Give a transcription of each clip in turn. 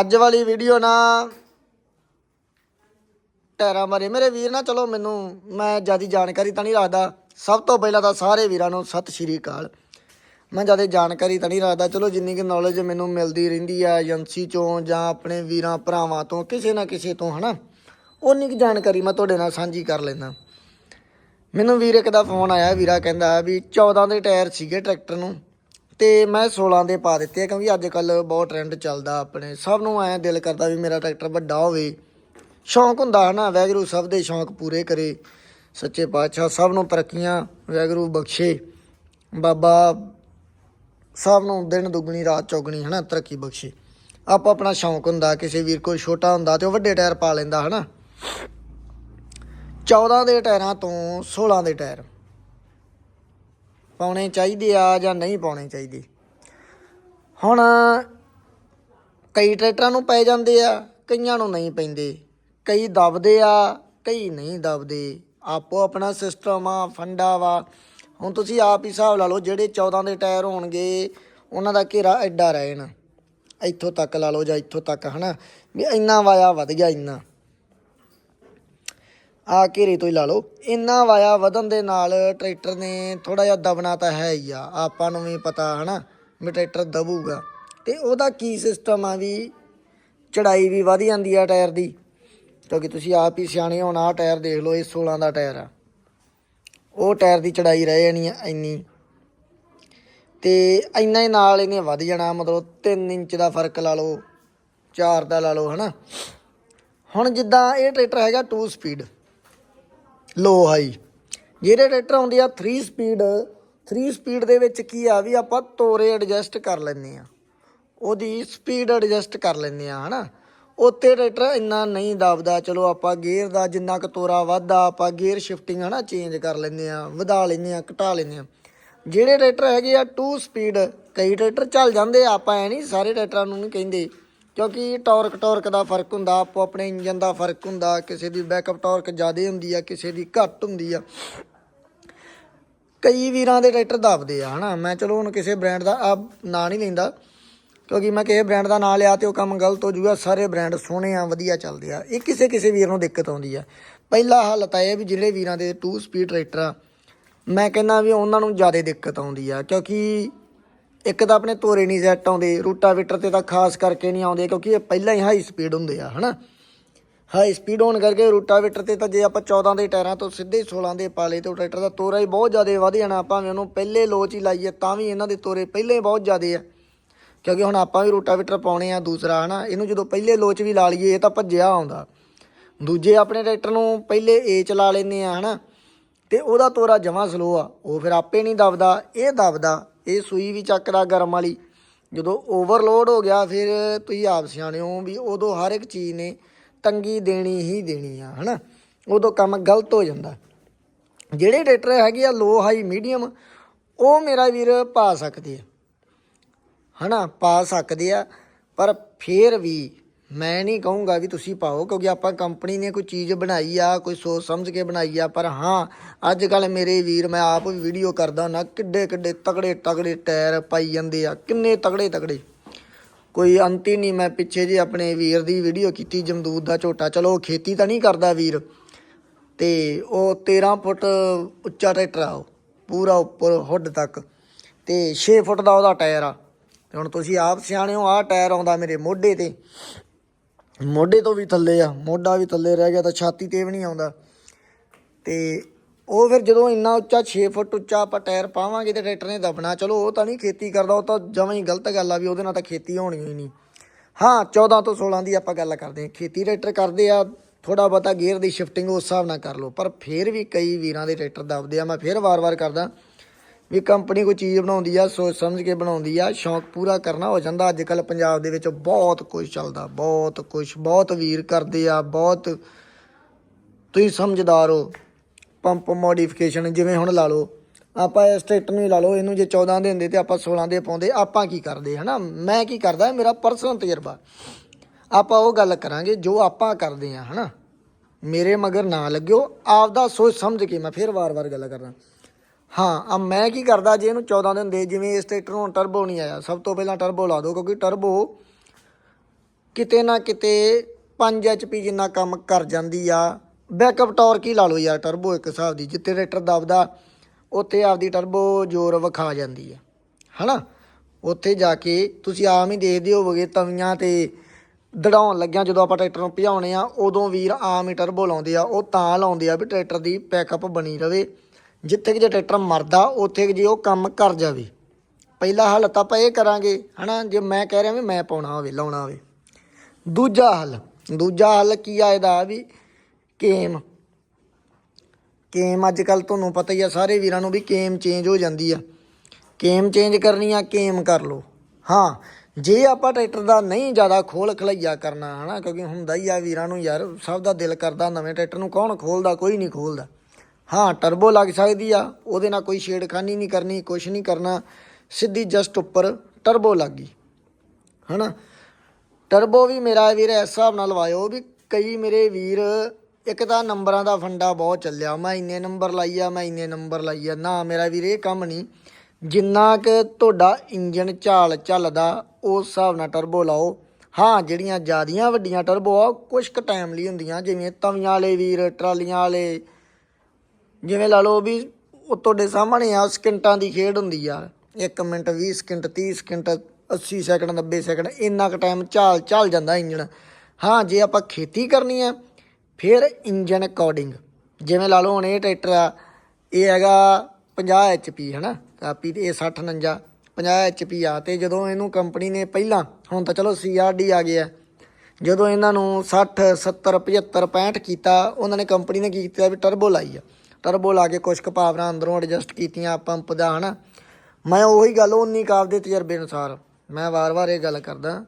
ਅੱਜ ਵਾਲੀ ਵੀਡੀਓ ਨਾ ਟੈਰਾ ਮਾਰੇ। ਮੇਰੇ ਵੀਰ ਨਾ, ਚਲੋ ਮੈਨੂੰ, ਮੈਂ ਜ਼ਿਆਦਾ ਜਾਣਕਾਰੀ ਤਾਂ ਨਹੀਂ ਰੱਖਦਾ। ਸਭ ਤੋਂ ਪਹਿਲਾਂ ਤਾਂ ਸਾਰੇ ਵੀਰਾਂ ਨੂੰ ਸਤਿ ਸ਼੍ਰੀ ਅਕਾਲ। ਮੈਂ ਜ਼ਿਆਦਾ ਜਾਣਕਾਰੀ ਤਾਂ ਨਹੀਂ ਰੱਖਦਾ। ਚਲੋ ਜਿੰਨੀ ਕਿ ਨੌਲੇਜ ਮੈਨੂੰ ਮਿਲਦੀ ਰਹਿੰਦੀ ਆ, ਏਜੰਸੀ ਚੋਂ ਜਾਂ ਆਪਣੇ ਵੀਰਾਂ, ਭਰਾਵਾਂ ਤੋਂ, ਕਿਸੇ ਨਾ ਕਿਸੇ ਤੋਂ, ਹਨਾ? ਉਨੀ ਕੁ ਜਾਣਕਾਰੀ ਮੈਂ ਤੁਹਾਡੇ ਨਾਲ ਸਾਂਝੀ ਕਰ ਲੈਂਦਾ। ਮੈਨੂੰ ਵੀਰ ਇੱਕ ਦਾ ਫੋਨ ਆਇਆ, ਵੀਰਾ ਕਹਿੰਦਾ ਵੀ 14 ਦੇ ਟਾਇਰ ਸੀਗੇ ਟਰੈਕਟਰ ਨੂੰ। ਤੇ ਮੈਂ 16 ਦੇ ਪਾ ਦਿੱਤੇ ਆ, ਕਿਉਂਕਿ ਅੱਜ ਕੱਲ ਬਹੁਤ ਟ੍ਰੈਂਡ ਚੱਲਦਾ ਆਪਣੇ। ਸਭ ਨੂੰ ਐਂ ਦਿਲ ਕਰਦਾ ਵੀ ਮੇਰਾ ਟਰੈਕਟਰ ਵੱਡਾ ਹੋਵੇ। ਸ਼ੌਂਕ ਹੁੰਦਾ ਹੈ ਨਾ ਵੈਗਰੂ ਸਭ ਦੇ ਸ਼ੌਂਕ ਪੂਰੇ ਕਰੇ। ਸੱਚੇ ਪਾਤਸ਼ਾਹ ਸਭ ਨੂੰ ਤਰੱਕੀਆਂ ਵੈਗਰੂ ਬਖਸ਼ੇ। ਬਾਬਾ ਸਭ ਨੂੰ ਦਿਨ ਦੁੱਗਣੀ, ਰਾਤ ਚੌਗਣੀ ਹਨਾ, ਤਰੱਕੀ ਬਖਸ਼ੇ। ਆਪੋ ਆਪਣਾ ਸ਼ੌਂਕ ਹੁੰਦਾ, ਕਿਸੇ ਵੀਰ ਕੋਈ ਛੋਟਾ ਹੁੰਦਾ ਤੇ ਉਹ ਵੱਡੇ ਟਾਇਰ ਪਾ ਲੈਂਦਾ ਹਨਾ। 14 ਦੇ ਟਾਇਰਾਂ ਤੋਂ 16 ਦੇ ਟਾਇਰ। ਪਾਉਣੇ ਚਾਹੀਦੇ ਆ ਜਾਂ ਨਹੀਂ ਪਾਉਣੇ ਚਾਹੀਦੇ। ਹੁਣ ਕਈ ਟਰੈਕਟਰਾਂ ਨੂੰ ਪੈ ਜਾਂਦੇ ਆ, ਕਈਆਂ ਨੂੰ ਨਹੀਂ ਪੈਂਦੇ। ਕਈ ਦਬਦੇ ਆ, ਕਈ ਨਹੀਂ ਦਬਦੇ। ਆਪੋ ਆਪਣਾ ਸਿਸਟਮ ਆ, ਫੰਡਾ ਵਾ। ਹੁਣ ਤੁਸੀਂ ਆਪ ਹੀ ਹਿਸਾਬ ਲਾ ਲਓ, ਜਿਹੜੇ 14 ਦੇ ਟਾਇਰ ਹੋਣਗੇ, ਉਹਨਾਂ ਦਾ ਘੇਰਾ ਐਡਾ ਰਹਿਣਾ। ਇੱਥੋਂ ਤੱਕ ਲਾ ਲਓ ਜਾਂ ਇੱਥੋਂ ਤੱਕ, ਹਨਾ? ਵੀ ਇੰਨਾ ਵਾਇਆ ਵਧ ਗਿਆ, ਇੰਨਾ। ਆ ਘੇਰੇ ਤੋਂ ਹੀ ਲਾ ਲਓ। ਇੰਨਾ ਵਾਇਆ ਵਧਣ ਦੇ ਨਾਲ ਟਰੈਕਟਰ ਨੇ ਥੋੜਾ ਜਿਹਾ ਦਬਣਾ ਤਾਂ ਹੈ ਹੀ ਆ। ਆਪਾਂ ਨੂੰ ਵੀ ਪਤਾ ਹਨਾ ਵੀ ਟਰੈਕਟਰ ਦਬੂਗਾ। ਤੇ ਉਹਦਾ ਕੀ ਸਿਸਟਮ ਆ ਵੀ ਚੜਾਈ ਵੀ ਵਧ ਜਾਂਦੀ ਆ ਟਾਇਰ ਦੀ। ਕਿਉਂਕਿ ਤੁਸੀਂ ਆਪ ਹੀ ਸਿਆਣੇ ਹੋਣਾ ਆ ਟਾਇਰ ਦੇਖ ਲਓ, ਇਹ 16 ਦਾ ਟਾਇਰ ਆ। ਉਹ ਟਾਇਰ ਦੀ ਚੜਾਈ ਰਹਿ ਜਾਣੀ ਆ ਇੰਨੀ। ਤੇ ਇੰਨਾ ਹੀ ਨਾਲ ਇਹਨੇ ਵੱਧ ਜਾਣਾ, ਮਤਲਬ 3 ਇੰਚ ਦਾ ਫ਼ਰਕ ਲਾ ਲਓ 4 ਦਾ ਲਾ ਲਓ ਹਨਾ। ਹੁਣ ਜਿੱਦਾਂ ਇਹ ਟਰੈਕਟਰ ਹੈਗਾ 2 ਸਪੀਡ ਲੋ ਹਾਈ। ਜਿਹੜੇ ਟਰੈਕਟਰ ਆਉਂਦੇ ਆ 3 ਸਪੀਡ 3 ਸਪੀਡ ਦੇ ਵਿੱਚ ਕੀ ਆ, ਵੀ ਆਪਾਂ ਤੋਰੇ ਐਡਜਸਟ ਕਰ ਲੈਂਦੇ ਆ। ਉਹਦੀ ਸਪੀਡ ਐਡਜਸਟ ਕਰ ਲੈਂਦੇ ਆ, ਹਨਾ? ਉੱਤੇ ਟਰੈਕਟਰ ਇੰਨਾ ਨਹੀਂ ਦਬਦਾ, ਚਲੋ ਆਪਾਂ ਗੇਅਰ ਦਾ ਜਿੰਨਾ ਕੁ ਤੋਰਾ ਵੱਧਦਾ, ਆਪਾਂ ਗੇਅਰ ਸ਼ਿਫਟਿੰਗ ਹਨਾ ਚੇਂਜ ਕਰ ਲੈਂਦੇ ਆ, ਵਧਾ ਲੈਂਦੇ ਆ, ਘਟਾ ਲੈਂਦੇ ਆ। ਜਿਹੜੇ ਟਰੈਕਟਰ ਹੈਗੇ ਆ 2 ਸਪੀਡ ਕਈ ਟਰੈਕਟਰ ਚੱਲ ਜਾਂਦੇ ਆ, ਆਪਾਂ ਐ ਨਹੀਂ, ਸਾਰੇ ਟਰੈਕਟਰਾਂ ਨੂੰ ਨਹੀਂ ਕਹਿੰਦੇ। ਕਿਉਂਕਿ ਟਾਰਕ ਟਾਰਕ ਦਾ ਫ਼ਰਕ ਹੁੰਦਾ, ਆਪੋ ਆਪਣੇ ਇੰਜਨ ਦਾ ਫ਼ਰਕ ਹੁੰਦਾ, ਕਿਸੇ ਦੀ ਬੈਕਅਪ ਟਾਰਕ ਜ਼ਿਆਦਾ ਹੁੰਦੀ ਆ, ਕਿਸੇ ਦੀ ਘੱਟ ਹੁੰਦੀ ਆ। ਕਈ ਵੀਰਾਂ ਦੇ ਟਰੈਕਟਰ ਦੱਬਦੇ ਆ, ਹਨਾ? ਮੈਂ ਚਲੋ ਹੁਣ ਕਿਸੇ ਬ੍ਰਾਂਡ ਦਾ ਆ ਨਾਂ ਨਹੀਂ ਲੈਂਦਾ, ਕਿਉਂਕਿ ਮੈਂ ਕਿਸੇ ਬ੍ਰਾਂਡ ਦਾ ਨਾਂ ਲਿਆ ਤੇ ਉਹ ਕੰਮ ਗਲਤ ਹੋ ਜੂਗਾ ਸਾਰੇ ਬ੍ਰਾਂਡ ਸੋਹਣੇ ਆ, ਵਧੀਆ ਚੱਲਦੇ ਆ। ਇਹ ਕਿਸੇ ਕਿਸੇ ਵੀਰ ਨੂੰ ਦਿੱਕਤ ਆਉਂਦੀ ਆ। ਪਹਿਲਾ ਹੱਲ ਤਾਂ ਇਹ ਵੀ ਜਿਹੜੇ ਵੀਰਾਂ ਦੇ 2 ਸਪੀਡ ਟਰੈਕਟਰ ਆ, ਮੈਂ ਕਹਿੰਦਾ ਵੀ ਉਹਨਾਂ ਨੂੰ ਜ਼ਿਆਦਾ ਦਿੱਕਤ ਆਉਂਦੀ ਆ, ਕਿਉਂਕਿ ਇੱਕ ਤਾਂ ਆਪਣੇ ਤੋਰੇ ਨਹੀਂ ਸੈੱਟ ਆਉਂਦੇ, ਰੂਟਾਵੇਟਰ ਤੇ ਤਾਂ ਖਾਸ ਕਰਕੇ ਨਹੀਂ ਆਉਂਦੇ, ਕਿਉਂਕਿ ਇਹ ਪਹਿਲਾਂ ਹੀ ਹਾਈ ਸਪੀਡ ਹੁੰਦੇ ਆ, ਹਨਾ? ਹਾਈ ਸਪੀਡ ਹੋਣ ਕਰਕੇ ਰੂਟਾਵੇਟਰ ਤੇ ਤਾਂ ਜੇ ਆਪਾਂ 14 ਦੇ ਟਾਇਰਾਂ ਤੋਂ ਸਿੱਧੇ 16 ਦੇ ਪਾ ਲਏ ਤੇ ਉਹ ਟਰੈਕਟਰ ਦਾ ਤੋਰਾ ਹੀ ਬਹੁਤ ਜ਼ਿਆਦਾ ਵਧ ਜਾਣਾ, ਭਾਵੇਂ ਉਹਨੂੰ ਪਹਿਲੇ ਲੋਚ ਹੀ ਲਾਈਏ, ਤਾਂ ਵੀ ਇਹਨਾਂ ਦੇ ਤੋਰੇ ਪਹਿਲੇ ਹੀ ਬਹੁਤ ਜ਼ਿਆਦੇ ਆ। ਕਿਉਂਕਿ ਹੁਣ ਆਪਾਂ ਵੀ ਰੂਟਾਵੇਟਰ ਪਾਉਣੇ ਆ ਦੂਸਰਾ, ਹਨਾ? ਇਹਨੂੰ ਜਦੋਂ ਪਹਿਲੇ ਲੋਚ ਵੀ ਲਾ ਲਈਏ, ਇਹ ਤਾਂ ਭੱਜਿਆ ਆਉਂਦਾ। ਦੂਜੇ ਆਪਣੇ ਟਰੈਕਟਰ ਨੂੰ ਪਹਿਲੇ ਏ ਚਲਾ ਲੈਂਦੇ ਆ, ਹਨਾ? ਤੇ ਉਹਦਾ ਤੋਰਾ ਜਮਾ ਸਲੋ ਆ, ਉਹ ਫਿਰ ਆਪੇ ਨਹੀਂ ਦਬਦਾ, ਇਹ ਦਬਦਾ ਇਹ ਸੂਈ ਵੀ ਚੱਕਦਾ ਗਰਮ ਵਾਲੀ। ਜਦੋਂ ਓਵਰਲੋਡ ਹੋ ਗਿਆ, ਫਿਰ ਤੁਸੀਂ ਆਪ ਸਿਆਣੇ ਹੋ ਵੀ ਉਦੋਂ ਹਰ ਇੱਕ ਚੀਜ਼ ਨੇ ਤੰਗੀ ਦੇਣੀ ਹੀ ਦੇਣੀ ਆ, ਹਨਾ? ਉਦੋਂ ਕੰਮ ਗਲਤ ਹੋ ਜਾਂਦਾ। ਜਿਹੜੇ ਟਰੈਕਟਰ ਹੈਗੇ ਆ ਲੋ ਹਾਈ ਮੀਡੀਅਮ ਉਹ ਮੇਰਾ ਵੀਰ ਪਾ ਸਕਦੇ ਆ। ਹਨਾ, ਪਾ ਸਕਦੇ ਆ, ਪਰ ਫੇਰ ਵੀ ਮੈਂ ਨਹੀਂ ਕਹੂੰਗਾ ਵੀ ਤੁਸੀਂ ਪਾਓ, ਕਿਉਂਕਿ ਆਪਾਂ ਕੰਪਨੀ ਨੇ ਕੋਈ ਚੀਜ਼ ਬਣਾਈ ਆ, ਕੋਈ ਸੋਚ ਸਮਝ ਕੇ ਬਣਾਈ ਆ, ਪਰ ਹਾਂ ਅੱਜ ਕੱਲ ਮੇਰੇ ਵੀਰ, ਮੈਂ ਆਪ ਵੀ ਵੀਡੀਓ ਕਰਦਾ ਨਾ ਕਿੱਡੇ ਕਿੱਡੇ ਤਗੜੇ ਤਗੜੇ ਟਾਇਰ ਪਾਈ ਜਾਂਦੇ ਆ, ਕਿੰਨੇ ਤਗੜੇ ਤਗੜੇ ਕੋਈ ਅੰਤ ਹੀ ਨਹੀਂ, ਮੈਂ ਪਿੱਛੇ ਜੇ ਆਪਣੇ ਵੀਰ ਦੀ ਵੀਡੀਓ ਕੀਤੀ, ਜਮਦੂਦ ਦਾ ਝੋਟਾ, ਚਲੋ ਉਹ ਖੇਤੀ ਤਾਂ ਨਹੀਂ ਕਰਦਾ ਵੀਰ, ਤੇ ਉਹ 13 ਫੁੱਟ ਉੱਚਾ ਟਰੈਕਟਰ ਆ ਉਹ, ਪੂਰਾ ਉੱਪਰ ਹੁੱਡ ਤੱਕ, ਤੇ 6 ਫੁੱਟ ਦਾ ਉਹਦਾ ਟਾਇਰ ਆ। ਤੇ ਹੁਣ ਤੁਸੀਂ ਆਪ ਸਿਆਣੇ ਹੋ, ਆਹ ਟਾਇਰ ਆਉਂਦਾ ਮੇਰੇ ਮੋਢੇ ਤੇ ਮੋਢੇ ਤੋਂ ਵੀ ਥੱਲੇ ਆ, ਮੋਢਾ ਵੀ ਥੱਲੇ ਰਹਿ ਗਿਆ ਤਾਂ ਛਾਤੀ ਤੇ ਵੀ ਨਹੀਂ ਆਉਂਦਾ। ਤੇ ਉਹ ਫਿਰ ਜਦੋਂ ਇੰਨਾ ਉੱਚਾ 6 ਫੁੱਟ ਉੱਚਾ ਆਪਾਂ ਟਾਇਰ ਪਾਵਾਂਗੇ ਤੇ ਟਰੈਕਟਰ ਨੇ ਦਬਣਾ, ਚਲੋ ਉਹ ਤਾਂ ਨਹੀਂ ਖੇਤੀ ਕਰਦਾ, ਉਹ ਤਾਂ ਜਮਾਂ ਹੀ ਗਲਤ ਗੱਲ ਆ ਵੀ ਉਹਦੇ ਨਾਲ ਤਾਂ ਖੇਤੀ ਹੋਣੀ ਹੀ ਨਹੀਂ। ਹਾਂ 14 ਤੋਂ 16 ਦੀ ਆਪਾਂ ਗੱਲ ਕਰਦੇ ਹਾਂ। ਖੇਤੀ ਟਰੈਕਟਰ ਕਰਦੇ ਆ ਥੋੜਾ ਬਹੁਤਾ ਗੇਅਰ ਦੀ ਸ਼ਿਫਟਿੰਗ ਉਸ ਹਿਸਾਬ ਨਾਲ ਕਰ ਲਓ, ਪਰ ਫਿਰ ਵੀ ਕਈ ਵੀਰਾਂ ਦੇ ਟਰੈਕਟਰ ਦਬਦੇ ਆ, ਮੈਂ ਫਿਰ ਵਾਰ-ਵਾਰ ਕਰਦਾ। ਵੀ ਕੰਪਨੀ ਕੋਈ ਚੀਜ਼ ਬਣਾਉਂਦੀ ਆ, ਸੋਚ ਸਮਝ ਕੇ ਬਣਾਉਂਦੀ ਆ, ਸ਼ੌਂਕ ਪੂਰਾ ਕਰਨਾ ਹੋ ਜਾਂਦਾ। ਅੱਜ ਕੱਲ ਪੰਜਾਬ ਦੇ ਵਿੱਚ ਬਹੁਤ ਕੁਝ ਚੱਲਦਾ, ਬਹੁਤ ਕੁਝ ਬਹੁਤ ਵੀਰ ਕਰਦੇ ਆ, ਬਹੁਤ ਤੁਸੀਂ ਸਮਝਦਾਰ ਹੋ। ਪੰਪ ਮੋਡੀਫਿਕੇਸ਼ਨ ਜਿਵੇਂ ਹੁਣ ਲਾ ਲਓ, ਆਪਾਂ ਇਸ ਟਰੈਕਟਰ ਨੂੰ ਹੀ ਲਾ ਲਓ, ਇਹਨੂੰ ਜੇ 14 ਦੇ ਹੁੰਦੇ ਤੇ ਆਪਾਂ 16 ਦੇ ਪਾਉਂਦੇ, ਆਪਾਂ ਕੀ ਕਰਦੇ, ਹਨਾ? ਮੈਂ ਕੀ ਕਰਦਾ ਮੇਰਾ ਪਰਸਨਲ ਤਜਰਬਾ। ਆਪਾਂ ਉਹ ਗੱਲ ਕਰਾਂਗੇ ਜੋ ਆਪਾਂ ਕਰਦੇ ਆ, ਹਨਾ? ਮੇਰੇ ਮਗਰ ਨਾ ਲੱਗਿਓ, ਆਪਦਾ ਸੋਚ ਸਮਝ ਕੇ ਮੈਂ ਫਿਰ ਵਾਰ-ਵਾਰ ਗੱਲ ਕਰਾਂ ਹਾਂ, ਆ ਮੈਂ ਕੀ ਕਰਦਾ, ਜੇ ਇਹਨੂੰ 14 ਦੇ, ਜਿਵੇਂ ਇਸ ਟਰੈਕਟਰ ਨੂੰ ਟਰਬੋ ਨਹੀਂ ਆਇਆ, ਸਭ ਤੋਂ ਪਹਿਲਾਂ ਟਰਬੋ ਲਾ ਦਿਓ, ਕਿਉਂਕਿ ਟਰਬੋ ਕਿਤੇ ਨਾ ਕਿਤੇ 5 ਐਚਪੀ ਜਿੰਨਾ ਕੰਮ ਕਰ ਜਾਂਦੀ ਆ। ਬੈਕਅਪ ਟਾਰਕ ਹੀ ਲਾ ਲਓ ਯਾਰ ਟਰਬੋ ਇੱਕ ਹਿਸਾਬ ਦੀ, ਜਿੱਥੇ ਟਰੈਕਟਰ ਦਬਦਾ, ਉੱਥੇ ਆਪਦੀ ਟਰਬੋ ਜ਼ੋਰ ਵਿਖਾ ਜਾਂਦੀ ਆ। ਹਨਾ? ਉੱਥੇ ਜਾ ਕੇ ਤੁਸੀਂ ਆਮ ਹੀ ਦੇਖਦੇ ਹੋਵੋਗੇ, ਤਵੀਆਂ ਤੇ ਦੜਾਉਣ ਲੱਗਿਆ, ਜਦੋਂ ਆਪਾਂ ਟਰੈਕਟਰ ਨੂੰ ਭਜਾਉਣੇ ਆ, ਉਦੋਂ ਵੀਰ ਆਮ ਹੀ ਟਰਬੋ ਲਾਉਂਦੇ ਆ, ਉਹ ਤਾਂ ਲਾਉਂਦੇ ਆ ਵੀ ਟਰੈਕਟਰ ਦੀ ਬੈਕਅਪ ਬਣੀ ਰਵੇ। ਜਿੱਥੇ ਕਿ ਜੇ ਟਰੈਕਟਰ ਮਰਦਾ, ਉੱਥੇ ਕਿ ਜੇ ਉਹ ਕੰਮ ਕਰ ਜਾਵੇ। ਪਹਿਲਾ ਹੱਲ ਤਾਂ ਆਪਾਂ ਇਹ ਕਰਾਂਗੇ, ਹਨਾ, ਜੇ ਮੈਂ ਕਹਿ ਰਿਹਾ ਵੀ ਮੈਂ ਪਾਉਣਾ ਹੋਵੇ, ਲਾਉਣਾ ਹੋਵੇ। ਦੂਜਾ ਹੱਲ ਦੂਜਾ ਹੱਲ ਕੀ ਆ ਇਹਦਾ ਵੀ, ਕੇਮ। ਕੇਮ ਅੱਜ ਕੱਲ ਤੁਹਾਨੂੰ ਪਤਾ ਹੀ ਆ, ਸਾਰੇ ਵੀਰਾਂ ਨੂੰ ਵੀ ਕੇਮ ਚੇਂਜ ਹੋ ਜਾਂਦੀ ਆ। ਕੇਮ ਚੇਂਜ ਕਰਨੀ ਆ, ਕੇਮ ਕਰ ਲਓ। ਹਾਂ, ਜੇ ਆਪਾਂ ਟਰੈਕਟਰ ਦਾ ਨਹੀਂ ਜ਼ਿਆਦਾ ਖੋਲ ਖਲਈਆ ਕਰਨਾ, ਹਨਾ, ਕਿਉਂਕਿ ਹੁੰਦਾ ਹੀ ਆ ਵੀਰਾਂ ਨੂੰ, ਯਾਰ, ਸਭ ਦਾ ਦਿਲ ਕਰਦਾ ਨਵੇਂ ਟਰੈਕਟਰ ਨੂੰ, ਕੌਣ ਖੋਲਦਾ, ਕੋਈ ਨਹੀਂ ਖੋਲਦਾ। ਹਾਂ ਟਰਬੋ ਲੱਗ ਸਕਦੀ ਆ। ਉਹਦੇ ਨਾਲ ਕੋਈ ਛੇੜਖਾਨੀ ਨਹੀਂ ਕਰਨੀ ਕੁਝ ਨਹੀਂ ਕਰਨਾ। ਸਿੱਧੀ ਜਸਟ ਉੱਪਰ ਟਰਬੋ ਲੱਗ ਗਈ। ਹਨਾ? ਟਰਬੋ ਵੀ ਮੇਰਾ ਵੀਰ ਇਸ ਹਿਸਾਬ ਨਾਲ ਲਵਾਇਓ ਵੀ ਕਈ ਮੇਰੇ ਵੀਰ ਇੱਕ ਤਾਂ ਨੰਬਰਾਂ ਦਾ ਫੰਡਾ ਬਹੁਤ ਚੱਲਿਆ। ਮੈਂ ਇੰਨੇ ਨੰਬਰ ਲਾਈ ਆ, ਮੈਂ ਇੰਨੇ ਨੰਬਰ ਲਾਈ ਆ। ਨਾ, ਮੇਰਾ ਵੀਰ ਇਹ ਕੰਮ ਨਹੀਂ। ਜਿੰਨਾ ਕਿ ਤੁਹਾਡਾ ਇੰਜਨ ਝਾਲ ਚੱਲਦਾ, ਉਸ ਹਿਸਾਬ ਨਾਲ ਟਰਬੋ ਲਾਓ। ਹਾਂ, ਜਿਹੜੀਆਂ ਜਿਆਦੀਆਂ ਵੱਡੀਆਂ ਟਰਬੋ ਆ ਕੁਝ ਕੁ ਟਾਈਮ ਲਈ ਹੁੰਦੀਆਂ। ਜਿਵੇਂ ਤਵੀਆਂ ਵਾਲੇ ਵੀਰ, ਟਰਾਲੀਆਂ ਵਾਲੇ ਜਿਵੇਂ ਲਾ ਲਓ ਵੀ ਉਹ ਤੁਹਾਡੇ ਸਾਹਮਣੇ ਆ, ਸਕਿੰਟਾਂ ਦੀ ਖੇਡ ਹੁੰਦੀ ਆ। 1 minute 20 second 30 second 80 second 90 second, ਇੰਨਾ ਕੁ ਟਾਈਮ ਚਾਲ ਚੱਲ ਜਾਂਦਾ ਇੰਜਣ। ਹਾਂ, ਜੇ ਆਪਾਂ ਖੇਤੀ ਕਰਨੀ ਆ, ਫਿਰ ਇੰਜਨ ਅਕੋਰਡਿੰਗ ਜਿਵੇਂ ਲਾ ਲਓ ਹੁਣ ਇਹ ਟਰੈਕਟਰ ਆ, ਇਹ ਹੈਗਾ 50 ਐਚਪੀ ਹਨਾ? ਕਾਪੀ ਤੇ ਇਹ 60 49 50 ਐਚਪੀ ਆ। ਤੇ ਜਦੋਂ ਇਹਨੂੰ ਕੰਪਨੀ ਨੇ ਪਹਿਲਾਂ, ਹੁਣ ਤਾਂ ਚਲੋ ਸੀਆਰਡੀ ਆ ਗਿਆ। ਜਦੋਂ ਇਹਨਾਂ ਨੂੰ 60 70 75 65 ਕੀਤਾ, ਉਹਨਾਂ ਨੇ ਕੰਪਨੀ ਨੇ ਕੀ ਕੀਤਾ ਵੀ ਟਰਬੋ ਲਾਈ ਆ। ਟਰਬੋ ਲਾ ਕੇ ਕੁਛ ਕੁ ਪਾਵਰਾਂ ਅੰਦਰੋਂ ਐਡਜਸਟ ਕੀਤੀਆਂ ਪੰਪ ਦਾ, ਹਨਾ? ਮੈਂ ਉਹੀ ਗੱਲ ਉਨੀ ਕਾਬ ਦੇ ਤਜਰਬੇ ਅਨੁਸਾਰ ਮੈਂ ਵਾਰ-ਵਾਰ ਇਹ ਗੱਲ ਕਰਦਾ,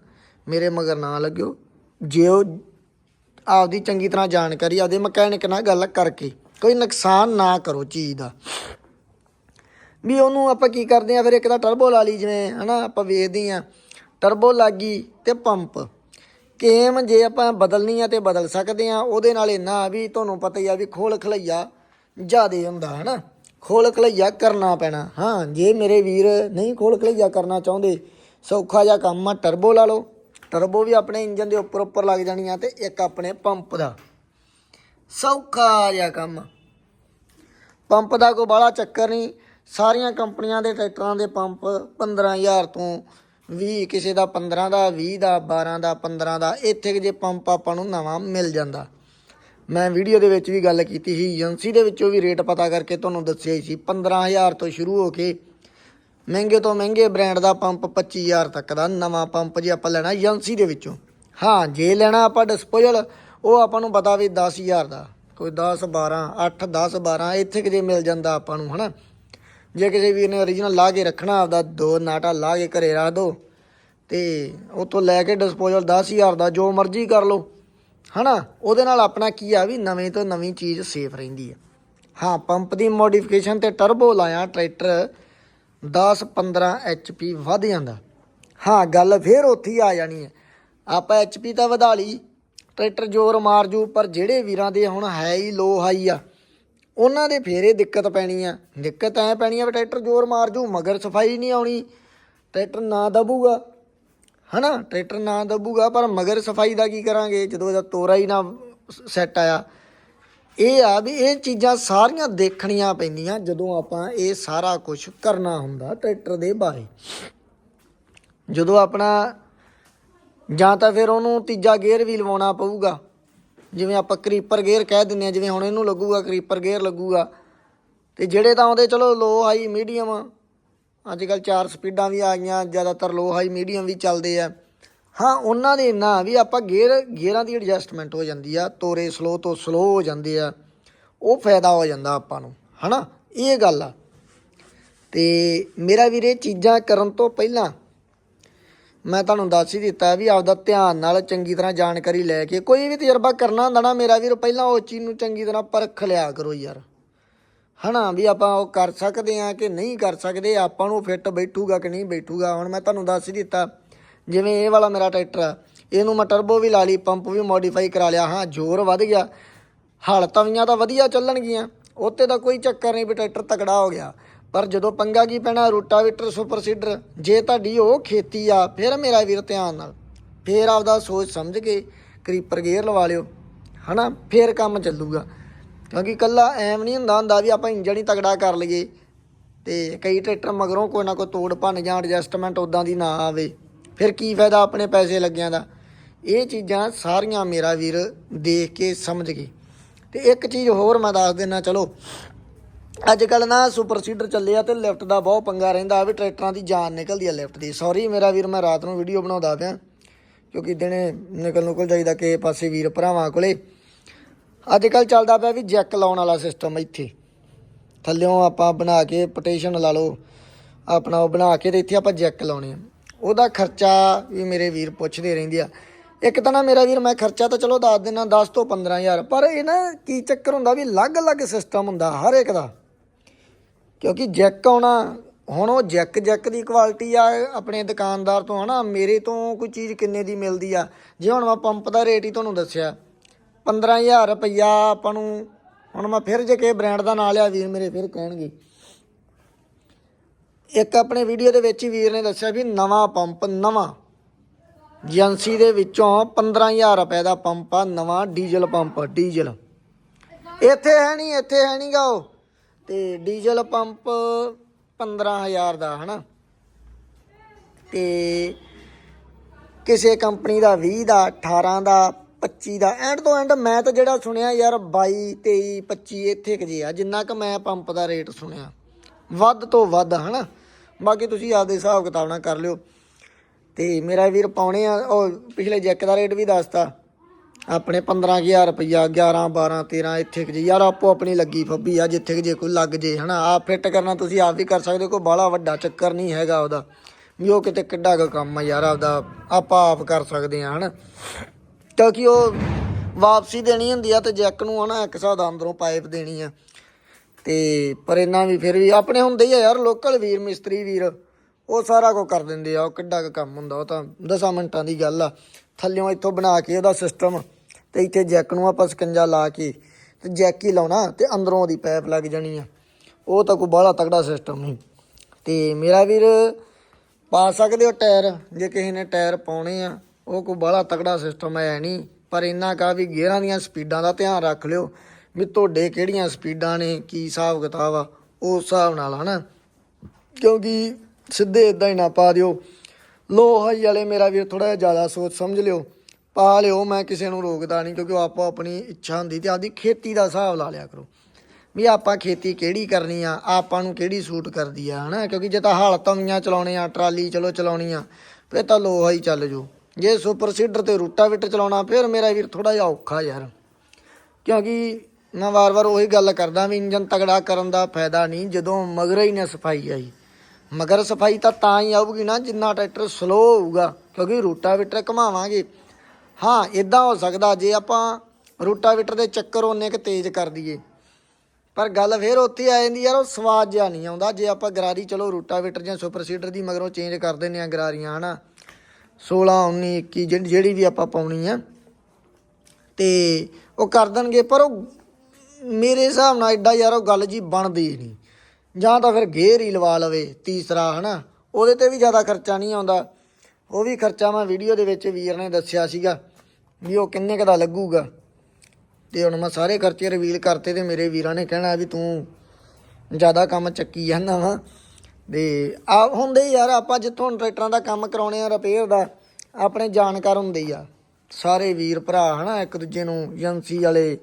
ਮੇਰੇ ਮਗਰ ਨਾ ਲੱਗਿਓ। ਜੇ ਉਹ ਆਪਦੀ ਚੰਗੀ ਤਰ੍ਹਾਂ ਜਾਣਕਾਰੀ ਆਪਦੇ ਮਕੈਨਿਕ ਨਾਲ ਗੱਲ ਕਰਕੇ ਕੋਈ ਨੁਕਸਾਨ ਨਾ ਕਰੋ ਚੀਜ਼ ਦਾ। ਵੀ ਉਹਨੂੰ ਆਪਾਂ ਕੀ ਕਰਦੇ ਆ ਫਿਰ ਇੱਕ ਤਾਂ ਟਰਬੋ ਲਾ ਲਈ ਜਿਵੇਂ, ਹਨਾ, ਆਪਾਂ ਵੇਖਦੇ ਆ ਟਰਬੋ ਲੱਗੀ ਤੇ ਪੰਪ ਕੇਮ ਜੇ ਆਪਾਂ ਬਦਲਣੀ ਆ ਤੇ ਬਦਲ ਸਕਦੇ ਆ ਉਹਦੇ ਨਾਲ ਇੰਨਾ ਵੀ ਤੁਹਾਨੂੰ ਪਤਾ ਹੀ ਆ ਵੀ ਖੋਲ ਖਲਈਆ ਜ਼ਿਆਦੇ ਹੁੰਦਾ, ਹਨਾ? ਖੋਲ ਖਲਈਆ ਕਰਨਾ ਪੈਣਾ। ਹਾਂ, ਜੇ ਮੇਰੇ ਵੀਰ ਨਹੀਂ ਖੋਲ ਖਲਈਆ ਕਰਨਾ ਚਾਹੁੰਦੇ, ਸੌਖਾ ਜਿਹਾ ਕੰਮ ਆ ਟਰਬੋ ਲਾ ਲਓ। ਟਰਬੋ ਵੀ ਆਪਣੇ ਇੰਜਨ ਦੇ ਉੱਪਰ ਉੱਪਰ ਲੱਗ ਜਾਣੀ ਆ ਤੇ ਇੱਕ ਆਪਣੇ ਪੰਪ ਦਾ। ਸੌਖਾ ਜਿਹਾ ਕੰਮ। ਪੰਪ ਦਾ ਕੋਈ ਬਾਹਲਾ ਚੱਕਰ ਨਹੀਂ। ਸਾਰੀਆਂ ਕੰਪਨੀਆਂ ਦੇ ਟਰੈਕਟਰਾਂ ਦੇ ਪੰਪ 15000 ਤੋਂ 20 ਕਿਸੇ ਦਾ 15 ਦਾ 20 ਦਾ 12 ਦਾ 15 ਦਾ, ਇੱਥੇ ਕੁ ਜੇ ਪੰਪ ਆਪਾਂ ਨੂੰ ਨਵਾਂ ਮਿਲ ਜਾਂਦਾ। ਮੈਂ ਵੀਡੀਓ ਦੇ ਵਿੱਚ ਵੀ ਗੱਲ ਕੀਤੀ ਸੀ, ਏਜੰਸੀ ਦੇ ਵਿੱਚੋਂ ਵੀ ਰੇਟ ਪਤਾ ਕਰਕੇ ਤੁਹਾਨੂੰ ਦੱਸਿਆ ਹੀ ਸੀ 15000 ਤੋਂ ਸ਼ੁਰੂ ਹੋ ਕੇ ਮਹਿੰਗੇ ਤੋਂ ਮਹਿੰਗੇ ਬ੍ਰਾਂਡ ਦਾ ਪੰਪ 25000 ਤੱਕ ਦਾ ਨਵਾਂ ਪੰਪ ਜੇ ਆਪਾਂ ਲੈਣਾ ਏਜੰਸੀ ਦੇ ਵਿੱਚੋਂ। ਹਾਂ, ਜੇ ਲੈਣਾ ਆਪਾਂ ਡਿਸਪੋਜ਼ਲ ਉਹ ਆਪਾਂ ਨੂੰ ਪਤਾ ਵੀ 10000 ਦਾ, ਕੋਈ 10 12 8 10 12 ਇੱਥੇ ਕਿਤੇ ਮਿਲ ਜਾਂਦਾ ਆਪਾਂ ਨੂੰ, ਹਨਾ। ਜੇ ਕਿਸੇ ਵੀਰ ਨੇ origignal ਲਾ ਕੇ ਰੱਖਣਾ ਆਪਦਾ, ਦੋ ਨਾਟਾ ਲਾ ਕੇ ਘਰੇ ਰੱਖ ਦੋ, ਤੇ ਉਤੋਂ ਲੈ ਕੇ ਡਿਸਪੋਜ਼ਲ 10000 ਦਾ, ਜੋ ਮਰਜ਼ੀ ਕਰ ਲਓ। ਹਨਾ? ਉਹਦੇ ਨਾਲ ਆਪਣਾ ਕੀ ਆ ਵੀ ਨਵੇਂ ਤੋਂ ਨਵੀਂ ਚੀਜ਼ ਸੇਫ ਰਹਿੰਦੀ ਆ। ਹਾਂ ਪੰਪ ਦੀ ਮੋਡੀਫਿਕੇਸ਼ਨ ਤੇ ਟਰਬੋ ਲਾਇਆ ਟਰੈਕਟਰ 10 15 ਐਚਪੀ ਵੱਧ ਜਾਂਦਾ। ਹਾਂ, ਗੱਲ ਫੇਰ ਉੱਥੇ ਹੀ ਆ ਜਾਣੀ ਹੈ ਆਪਾਂ ਐਚਪੀ ਤਾਂ ਵਧਾ ਲਈ ਟਰੈਕਟਰ ਜ਼ੋਰ ਮਾਰ ਜੂ, ਪਰ ਜਿਹੜੇ ਵੀਰਾਂ ਦੇ ਹੁਣ ਹੈ ਹੀ ਲੋ ਹਾਈ ਆ, ਉਹਨਾਂ ਦੇ ਫੇਰੇ ਦਿੱਕਤ ਪੈਣੀ ਆ। ਦਿੱਕਤ ਐ ਪੈਣੀ ਆ ਵੀ ਟਰੈਕਟਰ ਜ਼ੋਰ ਮਾਰ ਜੂ, ਮਗਰ ਸਫ਼ਾਈ ਨਹੀਂ ਆਉਣੀ ਟਰੈਕਟਰ ਨਾ ਦਬੂਗਾ। ਹਨਾ, ਟਰੈਕਟਰ ਨਾ ਦੱਬੂਗਾ, ਪਰ ਮਗਰ ਸਫ਼ਾਈ ਦਾ ਕੀ ਕਰਾਂਗੇ? ਜਦੋਂ ਇਹਦਾ ਤੋਰਾ ਹੀ ਨਾ ਸੈੱਟ ਆਇਆ। ਇਹ ਆ ਵੀ ਇਹ ਚੀਜ਼ਾਂ ਸਾਰੀਆਂ ਦੇਖਣੀਆਂ ਪੈਂਦੀਆਂ ਜਦੋਂ ਆਪਾਂ ਇਹ ਸਾਰਾ ਕੁਝ ਕਰਨਾ ਹੁੰਦਾ ਟਰੈਕਟਰ ਦੇ ਬਾਰੇ। ਜਦੋਂ ਆਪਣਾ, ਜਾਂ ਤਾਂ ਫਿਰ ਉਹਨੂੰ ਤੀਜਾ ਗੇਅਰ ਵੀ ਲਵਾਉਣਾ ਪਊਗਾ। ਜਿਵੇਂ ਆਪਾਂ ਕਰੀਪਰ ਗੇਅਰ ਕਹਿ ਦਿੰਦੇ ਆ ਜਿਵੇਂ ਹੁਣ ਇਹਨੂੰ ਲੱਗੂਗਾ ਕਰੀਪਰ ਗੇਅਰ ਲੱਗੂਗਾ। ਤੇ ਜਿਹੜੇ ਤਾਂ ਆਉਂਦੇ ਚਲੋ ਲੋ ਹਾਈ ਮੀਡੀਅਮ ਅੱਜ ਕੱਲ ਚਾਰ ਸਪੀਡਾਂ ਵੀ ਆ ਗਈਆਂ, ਜ਼ਿਆਦਾਤਰ ਲੋ ਹਾਈ ਮੀਡੀਅਮ ਵੀ ਚੱਲਦੇ ਆ। ਹਾਂ, ਉਹਨਾਂ ਦੇ ਇੰਨਾ ਵੀ ਆਪਾਂ ਗੇਅਰ ਗੇਅਰਾਂ ਦੀ ਐਡਜਸਟਮੈਂਟ ਹੋ ਜਾਂਦੀ ਆ, ਤੋਰੇ ਸਲੋ ਤੋਂ ਸਲੋ ਹੋ ਜਾਂਦੇ ਆ, ਉਹ ਫਾਇਦਾ ਹੋ ਜਾਂਦਾ ਆਪਾਂ ਨੂੰ, ਹਨਾ? ਇਹ ਗੱਲ ਆ। ਤੇ ਮੇਰਾ ਵੀਰ ਇਹ ਚੀਜ਼ਾਂ ਕਰਨ ਤੋਂ ਪਹਿਲਾਂ ਮੈਂ ਤੁਹਾਨੂੰ ਦੱਸ ਹੀ ਦਿੱਤਾ ਵੀ ਆਪਦਾ ਧਿਆਨ ਨਾਲ ਚੰਗੀ ਤਰ੍ਹਾਂ ਜਾਣਕਾਰੀ ਲੈ ਕੇ, ਕੋਈ ਵੀ ਤਜਰਬਾ ਕਰਨਾ ਹੁੰਦਾ ਨਾ, ਮੇਰਾ ਵੀਰ, ਪਹਿਲਾਂ ਉਹ ਚੀਜ਼ ਨੂੰ ਚੰਗੀ ਤਰ੍ਹਾਂ ਪਰਖ ਲਿਆ ਕਰੋ ਯਾਰ। ਹਨਾ, ਵੀ ਆਪਾਂ ਉਹ ਕਰ ਸਕਦੇ ਆ ਕਿ ਨਹੀਂ ਕਰ ਸਕਦੇ, ਆਪਾਂ ਨੂੰ ਫਿੱਟ ਬੈਠੂਗਾ ਕਿ ਨਹੀਂ ਬੈਠੂਗਾ, ਹੁਣ ਮੈਂ ਤੁਹਾਨੂੰ ਦੱਸ ਹੀ ਦਿੱਤਾ, ਜਿਵੇਂ ਇਹ ਵਾਲਾ ਮੇਰਾ ਟਰੈਕਟਰ ਆ, ਇਹਨੂੰ ਮੈਂ ਟਰਬੋ ਵੀ ਲਾ ਲਈ ਪੰਪ ਵੀ ਮੋਡੀਫਾਈ ਕਰਾ ਲਿਆ, ਹਾਂ, ਜ਼ੋਰ ਵੱਧ ਗਿਆ ਹਲ ਤਵੀਆਂ ਤਾਂ ਵਧੀਆ ਚੱਲਣਗੀਆਂ ਉੱਤੇ ਤਾਂ ਕੋਈ ਚੱਕਰ ਨਹੀਂ ਵੀ ਟਰੈਕਟਰ ਤਕੜਾ ਹੋ ਗਿਆ, ਪਰ ਜਦੋਂ ਪੰਗਾ ਕੀ ਪੈਣਾ, ਰੂਟਾਵੀਟਰ, ਸੁਪਰ ਸੀਡਰ, ਜੇ ਤੁਹਾਡੀ ਉਹ ਖੇਤੀ ਆ, ਫਿਰ ਮੇਰਾ ਵੀਰ ਧਿਆਨ ਨਾਲ, ਫਿਰ ਆਪਦਾ ਸੋਚ ਸਮਝ ਕੇ, ਕਰੀਪਰ ਗੇਅਰ ਲਵਾ ਲਿਓ, ਹਨਾ, ਫਿਰ ਕੰਮ ਚੱਲੂਗਾ। ਕਿਉਂਕਿ ਕੱਲਾ ਐਮ ਨਹੀਂ ਹੁੰਦਾ ਹੁੰਦਾ ਵੀ ਆਪਾਂ ਇੰਜਣ ਹੀ ਤਗੜਾ ਕਰ ਲਈਏ। ਤੇ ਕਈ ਟਰੈਕਟਰ ਮਗਰੋਂ ਕੋਈ ਨਾ ਕੋਈ ਤੋੜ ਭੰਨ ਜਾਂ ਐਡਜਸਟਮੈਂਟ ਉਦਾਂ ਦੀ ਨਾ ਆਵੇ। ਫਿਰ ਕੀ ਫਾਇਦਾ ਆਪਣੇ ਪੈਸੇ ਲੱਗਿਆਂ ਦਾ? ਇਹ ਚੀਜ਼ਾਂ ਸਾਰੀਆਂ ਮੇਰਾ ਵੀਰ ਦੇਖ ਕੇ ਸਮਝ ਕੇ ਤੇ ਇੱਕ ਚੀਜ਼ ਹੋਰ ਮੈਂ ਦੱਸ ਦਿੰਨਾ, ਚਲੋ। ਅੱਜ ਕੱਲ ਨਾ ਸੁਪਰ ਸੀਡਰ ਚੱਲੇ ਆ ਤੇ ਲਿਫਟ ਦਾ ਬਹੁਤ ਪੰਗਾ ਰਹਿੰਦਾ ਵੀ ਟਰੈਕਟਰਾਂ ਦੀ ਜਾਨ ਨਿਕਲਦੀ ਆ ਲਿਫਟ ਦੀ। ਸੌਰੀ ਮੇਰਾ ਵੀਰ, ਮੈਂ ਰਾਤ ਨੂੰ ਵੀਡੀਓ ਬਣਾਉਂਦਾ ਪਿਆ। ਕਿਉਂਕਿ ਦਿਨੇ ਨਿਕਲ ਨੁਕਲ ਜਾਈਦਾ ਕਿ ਪਾਸੇ ਵੀਰ ਭਰਾਵਾਂ ਕੋਲੇ। ਅੱਜ ਕੱਲ ਚੱਲਦਾ ਪਿਆ ਵੀ ਜੈਕ ਲਾਉਣ ਵਾਲਾ ਸਿਸਟਮ ਇੱਥੇ। ਥੱਲਿਓਂ ਆਪਾਂ ਬਣਾ ਕੇ ਪਟੀਸ਼ਨ ਲਾ ਲਓ, ਆਪਣਾ ਉਹ ਬਣਾ ਕੇ ਤੇ ਇੱਥੇ ਆਪਾਂ ਜੈਕ ਲਾਉਣੇ ਆ। ਉਹਦਾ ਖਰਚਾ ਵੀ ਮੇਰੇ ਵੀਰ ਪੁੱਛਦੇ ਰਹਿੰਦੇ ਆ। ਇੱਕ ਤਾਂ ਨਾ ਮੇਰਾ ਵੀਰ, ਮੈਂ ਖਰਚਾ ਤਾਂ ਚਲੋ ਦੱਸ ਦਿੰਦਾ 10 ਤੋਂ 15000 ਪਰ ਇਹ ਨਾ ਕੀ ਚੱਕਰ ਹੁੰਦਾ ਵੀ ਅਲੱਗ-ਅਲੱਗ ਸਿਸਟਮ ਹੁੰਦਾ ਹਰ ਇੱਕ ਦਾ। ਕਿਉਂਕਿ ਜੈਕ ਆਉਣਾ, ਹੁਣ ਉਹ ਜੈਕ ਜੈਕ ਦੀ ਕੁਆਲਿਟੀ ਆ ਆਪਣੇ ਦੁਕਾਨਦਾਰ ਤੋਂ, ਹਨਾ। ਮੇਰੇ ਤੋਂ ਕੋਈ ਚੀਜ਼ ਕਿੰਨੇ ਦੀ ਮਿਲਦੀ ਆ? ਜੇ ਹੁਣ ਮੈਂ ਪੰਪ ਦਾ ਰੇਟ ਹੀ ਤੁਹਾਨੂੰ ਦੱਸਿਆ 15000 ਰੁਪਈਆ ਆਪਾਂ ਨੂੰ। ਹੁਣ ਮੈਂ ਫਿਰ ਜੇ ਕਿਸੇ ਬ੍ਰਾਂਡ ਦਾ ਨਾਂ ਲਿਆ, ਵੀਰ ਮੇਰੇ ਫਿਰ ਕਹਿਣਗੇ। ਇੱਕ ਆਪਣੇ ਵੀਡੀਓ ਦੇ ਵਿੱਚ ਹੀ ਵੀਰ ਨੇ ਦੱਸਿਆ ਵੀ ਨਵਾਂ ਪੰਪ ਨਵਾਂ। ਏਜੰਸੀ ਦੇ ਵਿੱਚੋਂ 15000 ਰੁਪਏ ਦਾ ਪੰਪ ਆ, ਨਵਾਂ ਡੀਜ਼ਲ ਪੰਪ ਡੀਜ਼ਲ ਇੱਥੇ ਹੈ ਨਹੀਂ ਇੱਥੇ ਹੈ ਨਹੀਂਗਾ ਉਹ। ਤੇ ਡੀਜ਼ਲ ਪੰਪ 15000 ਦਾ, ਹਨਾ। ਤੇ ਕਿਸੇ ਕੰਪਨੀ ਦਾ 20 ਦਾ 18 ਦਾ 25 ਦਾ, ਐਂਡ ਤੋਂ ਐਂਡ ਮੈਂ ਤਾਂ ਜਿਹੜਾ ਸੁਣਿਆ ਯਾਰ 22 23 25 ਇੱਥੇ ਕੁ ਜੇ ਆ, ਜਿੰਨਾ ਕ ਮੈਂ ਪੰਪ ਦਾ ਰੇਟ ਸੁਣਿਆ। ਵੱਧ ਤੋਂ ਵੱਧ, ਹਨਾ? ਬਾਕੀ ਤੁਸੀਂ ਆਪਦੇ ਹਿਸਾਬ ਕਿਤਾਬ ਨਾਲ ਕਰ ਲਿਓ। ਤੇ ਮੇਰਾ ਵੀਰ ਪਾਉਣੇ ਆ, ਉਹ ਪਿਛਲੇ ਜੈਕ ਦਾ ਰੇਟ ਵੀ ਦੱਸਤਾ। ਆਪਣੇ 15000 ਰੁਪਈਆ 11 12 13 ਇੱਥੇ ਕੁ ਜੀ। ਯਾਰ ਆਪੋ ਆਪਣੀ ਲੱਗੀ ਫੱਬੀ ਆ, ਜਿੱਥੇ ਕੁ ਜੇ ਕੋਈ ਲੱਗ ਜੇ, ਹਨਾ? ਆਪ ਫਿੱਟ ਕਰਨਾ ਤੁਸੀਂ ਆਪ ਵੀ ਕਰ ਸਕਦੇ ਹੋ, ਕੋਈ ਬਾਹਲਾ ਵੱਡਾ ਚੱਕਰ ਨਹੀਂ ਹੈਗਾ ਉਹਦਾ। ਵੀ ਉਹ ਕਿਤੇ ਕਿੱਡਾ ਕੁ ਕੰਮ ਆ ਯਾਰ, ਆਪਦਾ ਆਪਾਂ ਆਪ ਕਰ ਸਕਦੇ ਆ, ਹਨਾ? ਕਿਉਂਕਿ ਉਹ ਵਾਪਸੀ ਦੇਣੀ ਹੁੰਦੀ ਆ ਤੇ ਜੈਕ ਨੂੰ ਹਨਾ ਇੱਕ ਹਿਸਾਬ ਦਾ ਅੰਦਰੋਂ ਪਾਈਪ ਦੇਣੀ ਆ। ਤੇ ਪਰ ਇਹਨਾਂ ਵੀ ਫਿਰ ਵੀ ਆਪਣੇ ਹੁੰਦੇ ਹੀ ਆ ਯਾਰ ਲੋਕਲ ਵੀਰ, ਮਿਸਤਰੀ ਵੀਰ। ਉਹ ਸਾਰਾ ਕੁਝ ਕਰ ਦਿੰਦੇ ਆ, ਉਹ ਕਿੱਡਾ ਕੁ ਕੰਮ ਹੁੰਦਾ, ਉਹ ਤਾਂ 10 ਮਿੰਟਾਂ ਦੀ ਗੱਲ ਆ। ਥੱਲਿਓਂ ਇੱਥੋਂ ਬਣਾ ਕੇ ਉਹਦਾ ਸਿਸਟਮ ਤੇ ਇੱਥੇ ਜੈਕ ਨੂੰ ਆਪਾਂ ਸਕੰਜਾ ਲਾ ਕੇ ਤੇ ਜੈਕ ਹੀ ਲਾਉਣਾ ਤੇ ਅੰਦਰੋਂ ਉਹਦੀ ਪਾਈਪ ਲੱਗ ਜਾਣੀ ਆ। ਉਹ ਤਾਂ ਕੋਈ ਬਾਹਲਾ ਤਕੜਾ ਸਿਸਟਮ ਨਹੀਂ। ਤੇ ਮੇਰਾ ਵੀਰ ਪਾ ਸਕਦੇ ਹੋ ਟਾਇਰ, ਜੇ ਕਿਸੇ ਨੇ ਟਾਇਰ ਪਾਉਣੇ ਆ। ਉਹ ਕੋਈ ਬਾਹਲਾ ਤਕੜਾ ਸਿਸਟਮ ਹੈ ਨਹੀਂ, ਪਰ ਇੰਨਾ ਕਾ ਵੀ ਗੇਅਰਾਂ ਦੀਆਂ ਸਪੀਡਾਂ ਦਾ ਧਿਆਨ ਰੱਖ ਲਿਓ। ਵੀ ਤੁਹਾਡੇ ਕਿਹੜੀਆਂ ਸਪੀਡਾਂ ਨੇ, ਕੀ ਹਿਸਾਬ ਕਿਤਾਬ ਆ, ਉਸ ਹਿਸਾਬ ਨਾਲ ਹਨਾ। ਕਿਉਂਕਿ ਸਿੱਧੇ ਇਦਾਂ ਹੀ ਨਾ ਪਾ ਦਿਓ। ਲੋ ਹਾਈ ਵਾਲੇ, ਮੇਰਾ ਵੀਰ ਥੋੜਾ ਜਿਹਾ ਜ਼ਿਆਦਾ ਸੋਚ ਸਮਝ ਲਿਓ। ਪਾ ਲਿਓ, ਮੈਂ ਕਿਸੇ ਨੂੰ ਰੋਕਦਾ ਨਹੀਂ, ਕਿਉਂਕਿ ਉਹ ਆਪੋ ਆਪਣੀ ਇੱਛਾ ਹੁੰਦੀ ਤੇ ਆਪਦੀ ਖੇਤੀ ਦਾ ਹਿਸਾਬ ਲਾ ਲਿਆ ਕਰੋ। ਵੀ ਆਪਾਂ ਖੇਤੀ ਕਿਹੜੀ ਕਰਨੀ ਆ, ਆਪਾਂ ਨੂੰ ਕਿਹੜੀ ਸੂਟ ਕਰਦੀ ਆ, ਹਨਾ। ਕਿਉਂਕਿ ਜੇ ਤਾਂ ਹਾਲਤਾਂ ਤਵੀਆਂ ਚਲਾਉਣੇ ਆ ਟਰਾਲੀ ਚਲੋ ਚਲਾਉਣੀ ਆ, ਫਿਰ ਤਾਂ ਲੋ ਹਾਈ ਚੱਲ ਜੂ ਜੇ ਸੁਪਰ ਸੀਡਰ ਤੇ ਰੂਟਾਵੇਟਰ ਚਲਾਉਣਾ, ਫਿਰ ਮੇਰਾ ਵੀਰ ਥੋੜਾ ਜਿਹਾ ਔਖਾ ਯਾਰ। ਕਿਉਂਕਿ ਮੈਂ ਵਾਰ-ਵਾਰ ਉਹੀ ਗੱਲ ਕਰਦਾ ਵੀ ਇੰਜਨ ਤਗੜਾ ਕਰਨ ਦਾ ਫਾਇਦਾ ਨਹੀਂ, ਜਦੋਂ ਮਗਰ ਹੀ ਨਾ ਸਫ਼ਾਈ ਆਈ। ਮਗਰ ਸਫ਼ਾਈ ਤਾਂ ਤਾਂ ਹੀ ਆਊਗੀ ਨਾ, ਜਿੰਨਾ ਟਰੈਕਟਰ ਸਲੋ ਹੋਊਗਾ, ਕਿਉਂਕਿ ਰੂਟਾਵੀਟਰ ਘਮਾਵਾਂਗੇ। ਹਾਂ ਇਦਾਂ ਹੋ ਸਕਦਾ, ਜੇ ਆਪਾਂ ਰੂਟਾਵੀਟਰ ਦੇ ਚੱਕਰ ਉਹਨੇ ਕਿ ਤੇਜ਼ ਕਰ ਦਈਏ। ਪਰ ਗੱਲ ਫੇਰ ਉੱਥੇ ਆ ਜਾਂਦੀ ਯਾਰ, ਉਹ ਸਵਾਦ ਜਿਹਾ ਨਹੀਂ ਆਉਂਦਾ। ਜੇ ਆਪਾਂ ਗਰਾਰੀ, ਚਲੋ ਰੂਟਾਵੇਟਰ ਜਾਂ ਸੁਪਰ ਸੀਡਰ ਦੀ ਮਗਰੋਂ ਚੇਂਜ ਕਰ ਦਿੰਦੇ ਆ ਗਰਾਰੀਆਂ, ਹਨਾ। 16 19 21 ਜਿਹੜੀ ਜਿਹੜੀ ਵੀ ਆਪਾਂ ਪਾਉਣੀ ਆ। ਤੇ ਉਹ ਕਰ ਦੇਣਗੇ, ਪਰ ਉਹ ਮੇਰੇ ਹਿਸਾਬ ਨਾਲ ਐਡਾ ਯਾਰ ਉਹ ਗੱਲ ਜੀ ਬਣਦੀ ਨਹੀਂ ਜਾਂ ਤਾਂ ਫਿਰ ਗੇਅਰ ਹੀ ਲਵਾ ਲਵੇ ਤੀਸਰਾ, ਹਨਾ। ਉਹਦੇ ਤੇ ਵੀ ਜ਼ਿਆਦਾ ਖਰਚਾ ਨਹੀਂ ਆਉਂਦਾ। ਉਹ ਵੀ ਖਰਚਾ ਮੈਂ ਵੀਡੀਓ ਦੇ ਵਿੱਚ ਵੀਰ ਨੇ ਦੱਸਿਆ ਸੀਗਾ ਵੀ ਉਹ ਕਿੰਨੇ ਕੁ ਦਾ ਲੱਗੂਗਾ। ਤੇ ਹੁਣ ਮੈਂ ਸਾਰੇ ਖਰਚੇ ਰਿਵੀਲ ਕਰਤੇ ਤੇ ਮੇਰੇ ਵੀਰਾਂ ਨੇ ਕਹਿਣਾ ਵੀ ਤੂੰ ਜ਼ਿਆਦਾ ਕੰਮ ਚੱਕੀ ਜਾਂਦਾ ਵਾ। ਤੇ ਆ ਹੁੰਦੇ ਯਾਰ, ਆਪਾਂ ਜਿੱਥੋਂ ਹੁਣ ਟਰੈਕਟਰਾਂ ਦਾ ਕੰਮ ਕਰਾਉਣੇ ਆ ਰਿਪੇਅਰ ਦਾ, ਆਪਣੇ ਜਾਣਕਾਰ ਹੁੰਦੇ ਹੀ ਆ। ਸਾਰੇ ਵੀਰ ਭਰਾ ਹਨਾ, ਇੱਕ ਦੂਜੇ ਨੂੰ ਏਜੰਸੀ ਵਾਲੇ,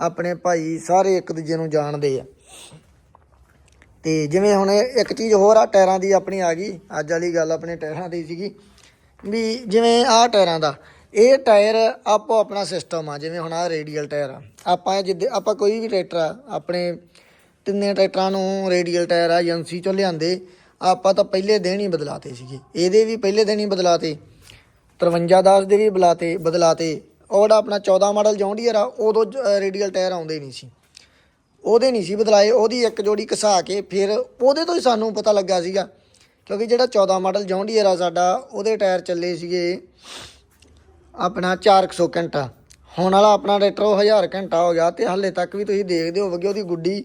ਆਪਣੇ ਭਾਈ ਸਾਰੇ ਇੱਕ ਦੂਜੇ ਨੂੰ ਜਾਣਦੇ ਆ। ਤੇ ਜਿਵੇਂ ਹੁਣ ਇੱਕ ਚੀਜ਼ ਹੋਰ ਆ, ਟਾਇਰਾਂ ਦੀ ਆਪਣੀ ਆ ਗਈ, ਅੱਜ ਵਾਲੀ ਗੱਲ ਆਪਣੇ ਟਾਇਰਾਂ ਦੀ ਸੀਗੀ। ਵੀ ਜਿਵੇਂ ਆਹ ਟਾਇਰਾਂ ਦਾ, ਇਹ ਟਾਇਰ ਆਪੋ ਆਪਣਾ ਸਿਸਟਮ ਆ, ਜਿਵੇਂ ਹੁਣ ਆਹ ਰੇਡੀਅਲ ਟਾਇਰ ਆ। ਆਪਾਂ ਜਿੱਦ, ਆਪਾਂ ਕੋਈ ਵੀ ਟਰੈਕਟਰ ਆ, ਆਪਣੇ ਤਿੰਨੇ ਟਰੈਕਟਰਾਂ ਨੂੰ ਰੇਡੀਅਲ ਟਾਇਰ ਆ, ਏਜੰਸੀ ਚੋਂ ਲਿਆਂਦੇ। ਆਪਾਂ ਤਾਂ ਪਹਿਲੇ ਦਿਨ ਹੀ ਬਦਲਾਤੇ ਸੀਗੇ। ਇਹਦੇ ਵੀ ਪਹਿਲੇ ਦਿਨ ਹੀ ਬਦਲਾਤੇ। 5310 ਦੇ ਵੀ ਬਦਲਾਤੇ ਬਦਲਾਤੇ। ਉਹ ਜਿਹੜਾ ਆਪਣਾ 14 ਮਾਡਲ ਜੌਂਡੀਅਰ ਆ, ਉਦੋਂ ਰੇਡੀਅਲ ਟਾਇਰ ਆਉਂਦੇ ਨਹੀਂ ਸੀ। ਉਹਦੇ ਨਹੀਂ ਸੀ ਬਦਲਾਏ, ਉਹਦੀ ਇੱਕ ਜੋੜੀ ਘਸਾ ਕੇ ਫਿਰ ਉਹਦੇ ਤੋਂ ਹੀ ਸਾਨੂੰ ਪਤਾ ਲੱਗਾ ਸੀਗਾ। ਕਿਉਂਕਿ ਜਿਹੜਾ 14 ਮਾਡਲ ਜੌਂਡੀਅਰ ਆ ਸਾਡਾ, ਉਹਦੇ ਟਾਇਰ ਚੱਲੇ ਸੀਗੇ ਆਪਣਾ 400 ਘੰਟਾ। ਹੁਣ ਵਾਲਾ ਆਪਣਾ ਟਰੈਕਟਰ ਉਹ 1000 ਘੰਟਾ ਹੋ ਗਿਆ ਤੇ ਹਾਲੇ ਤੱਕ ਵੀ ਤੁਸੀਂ ਦੇਖਦੇ ਹੋਵੋਗੇ, ਉਹਦੀ ਗੁੱਡੀ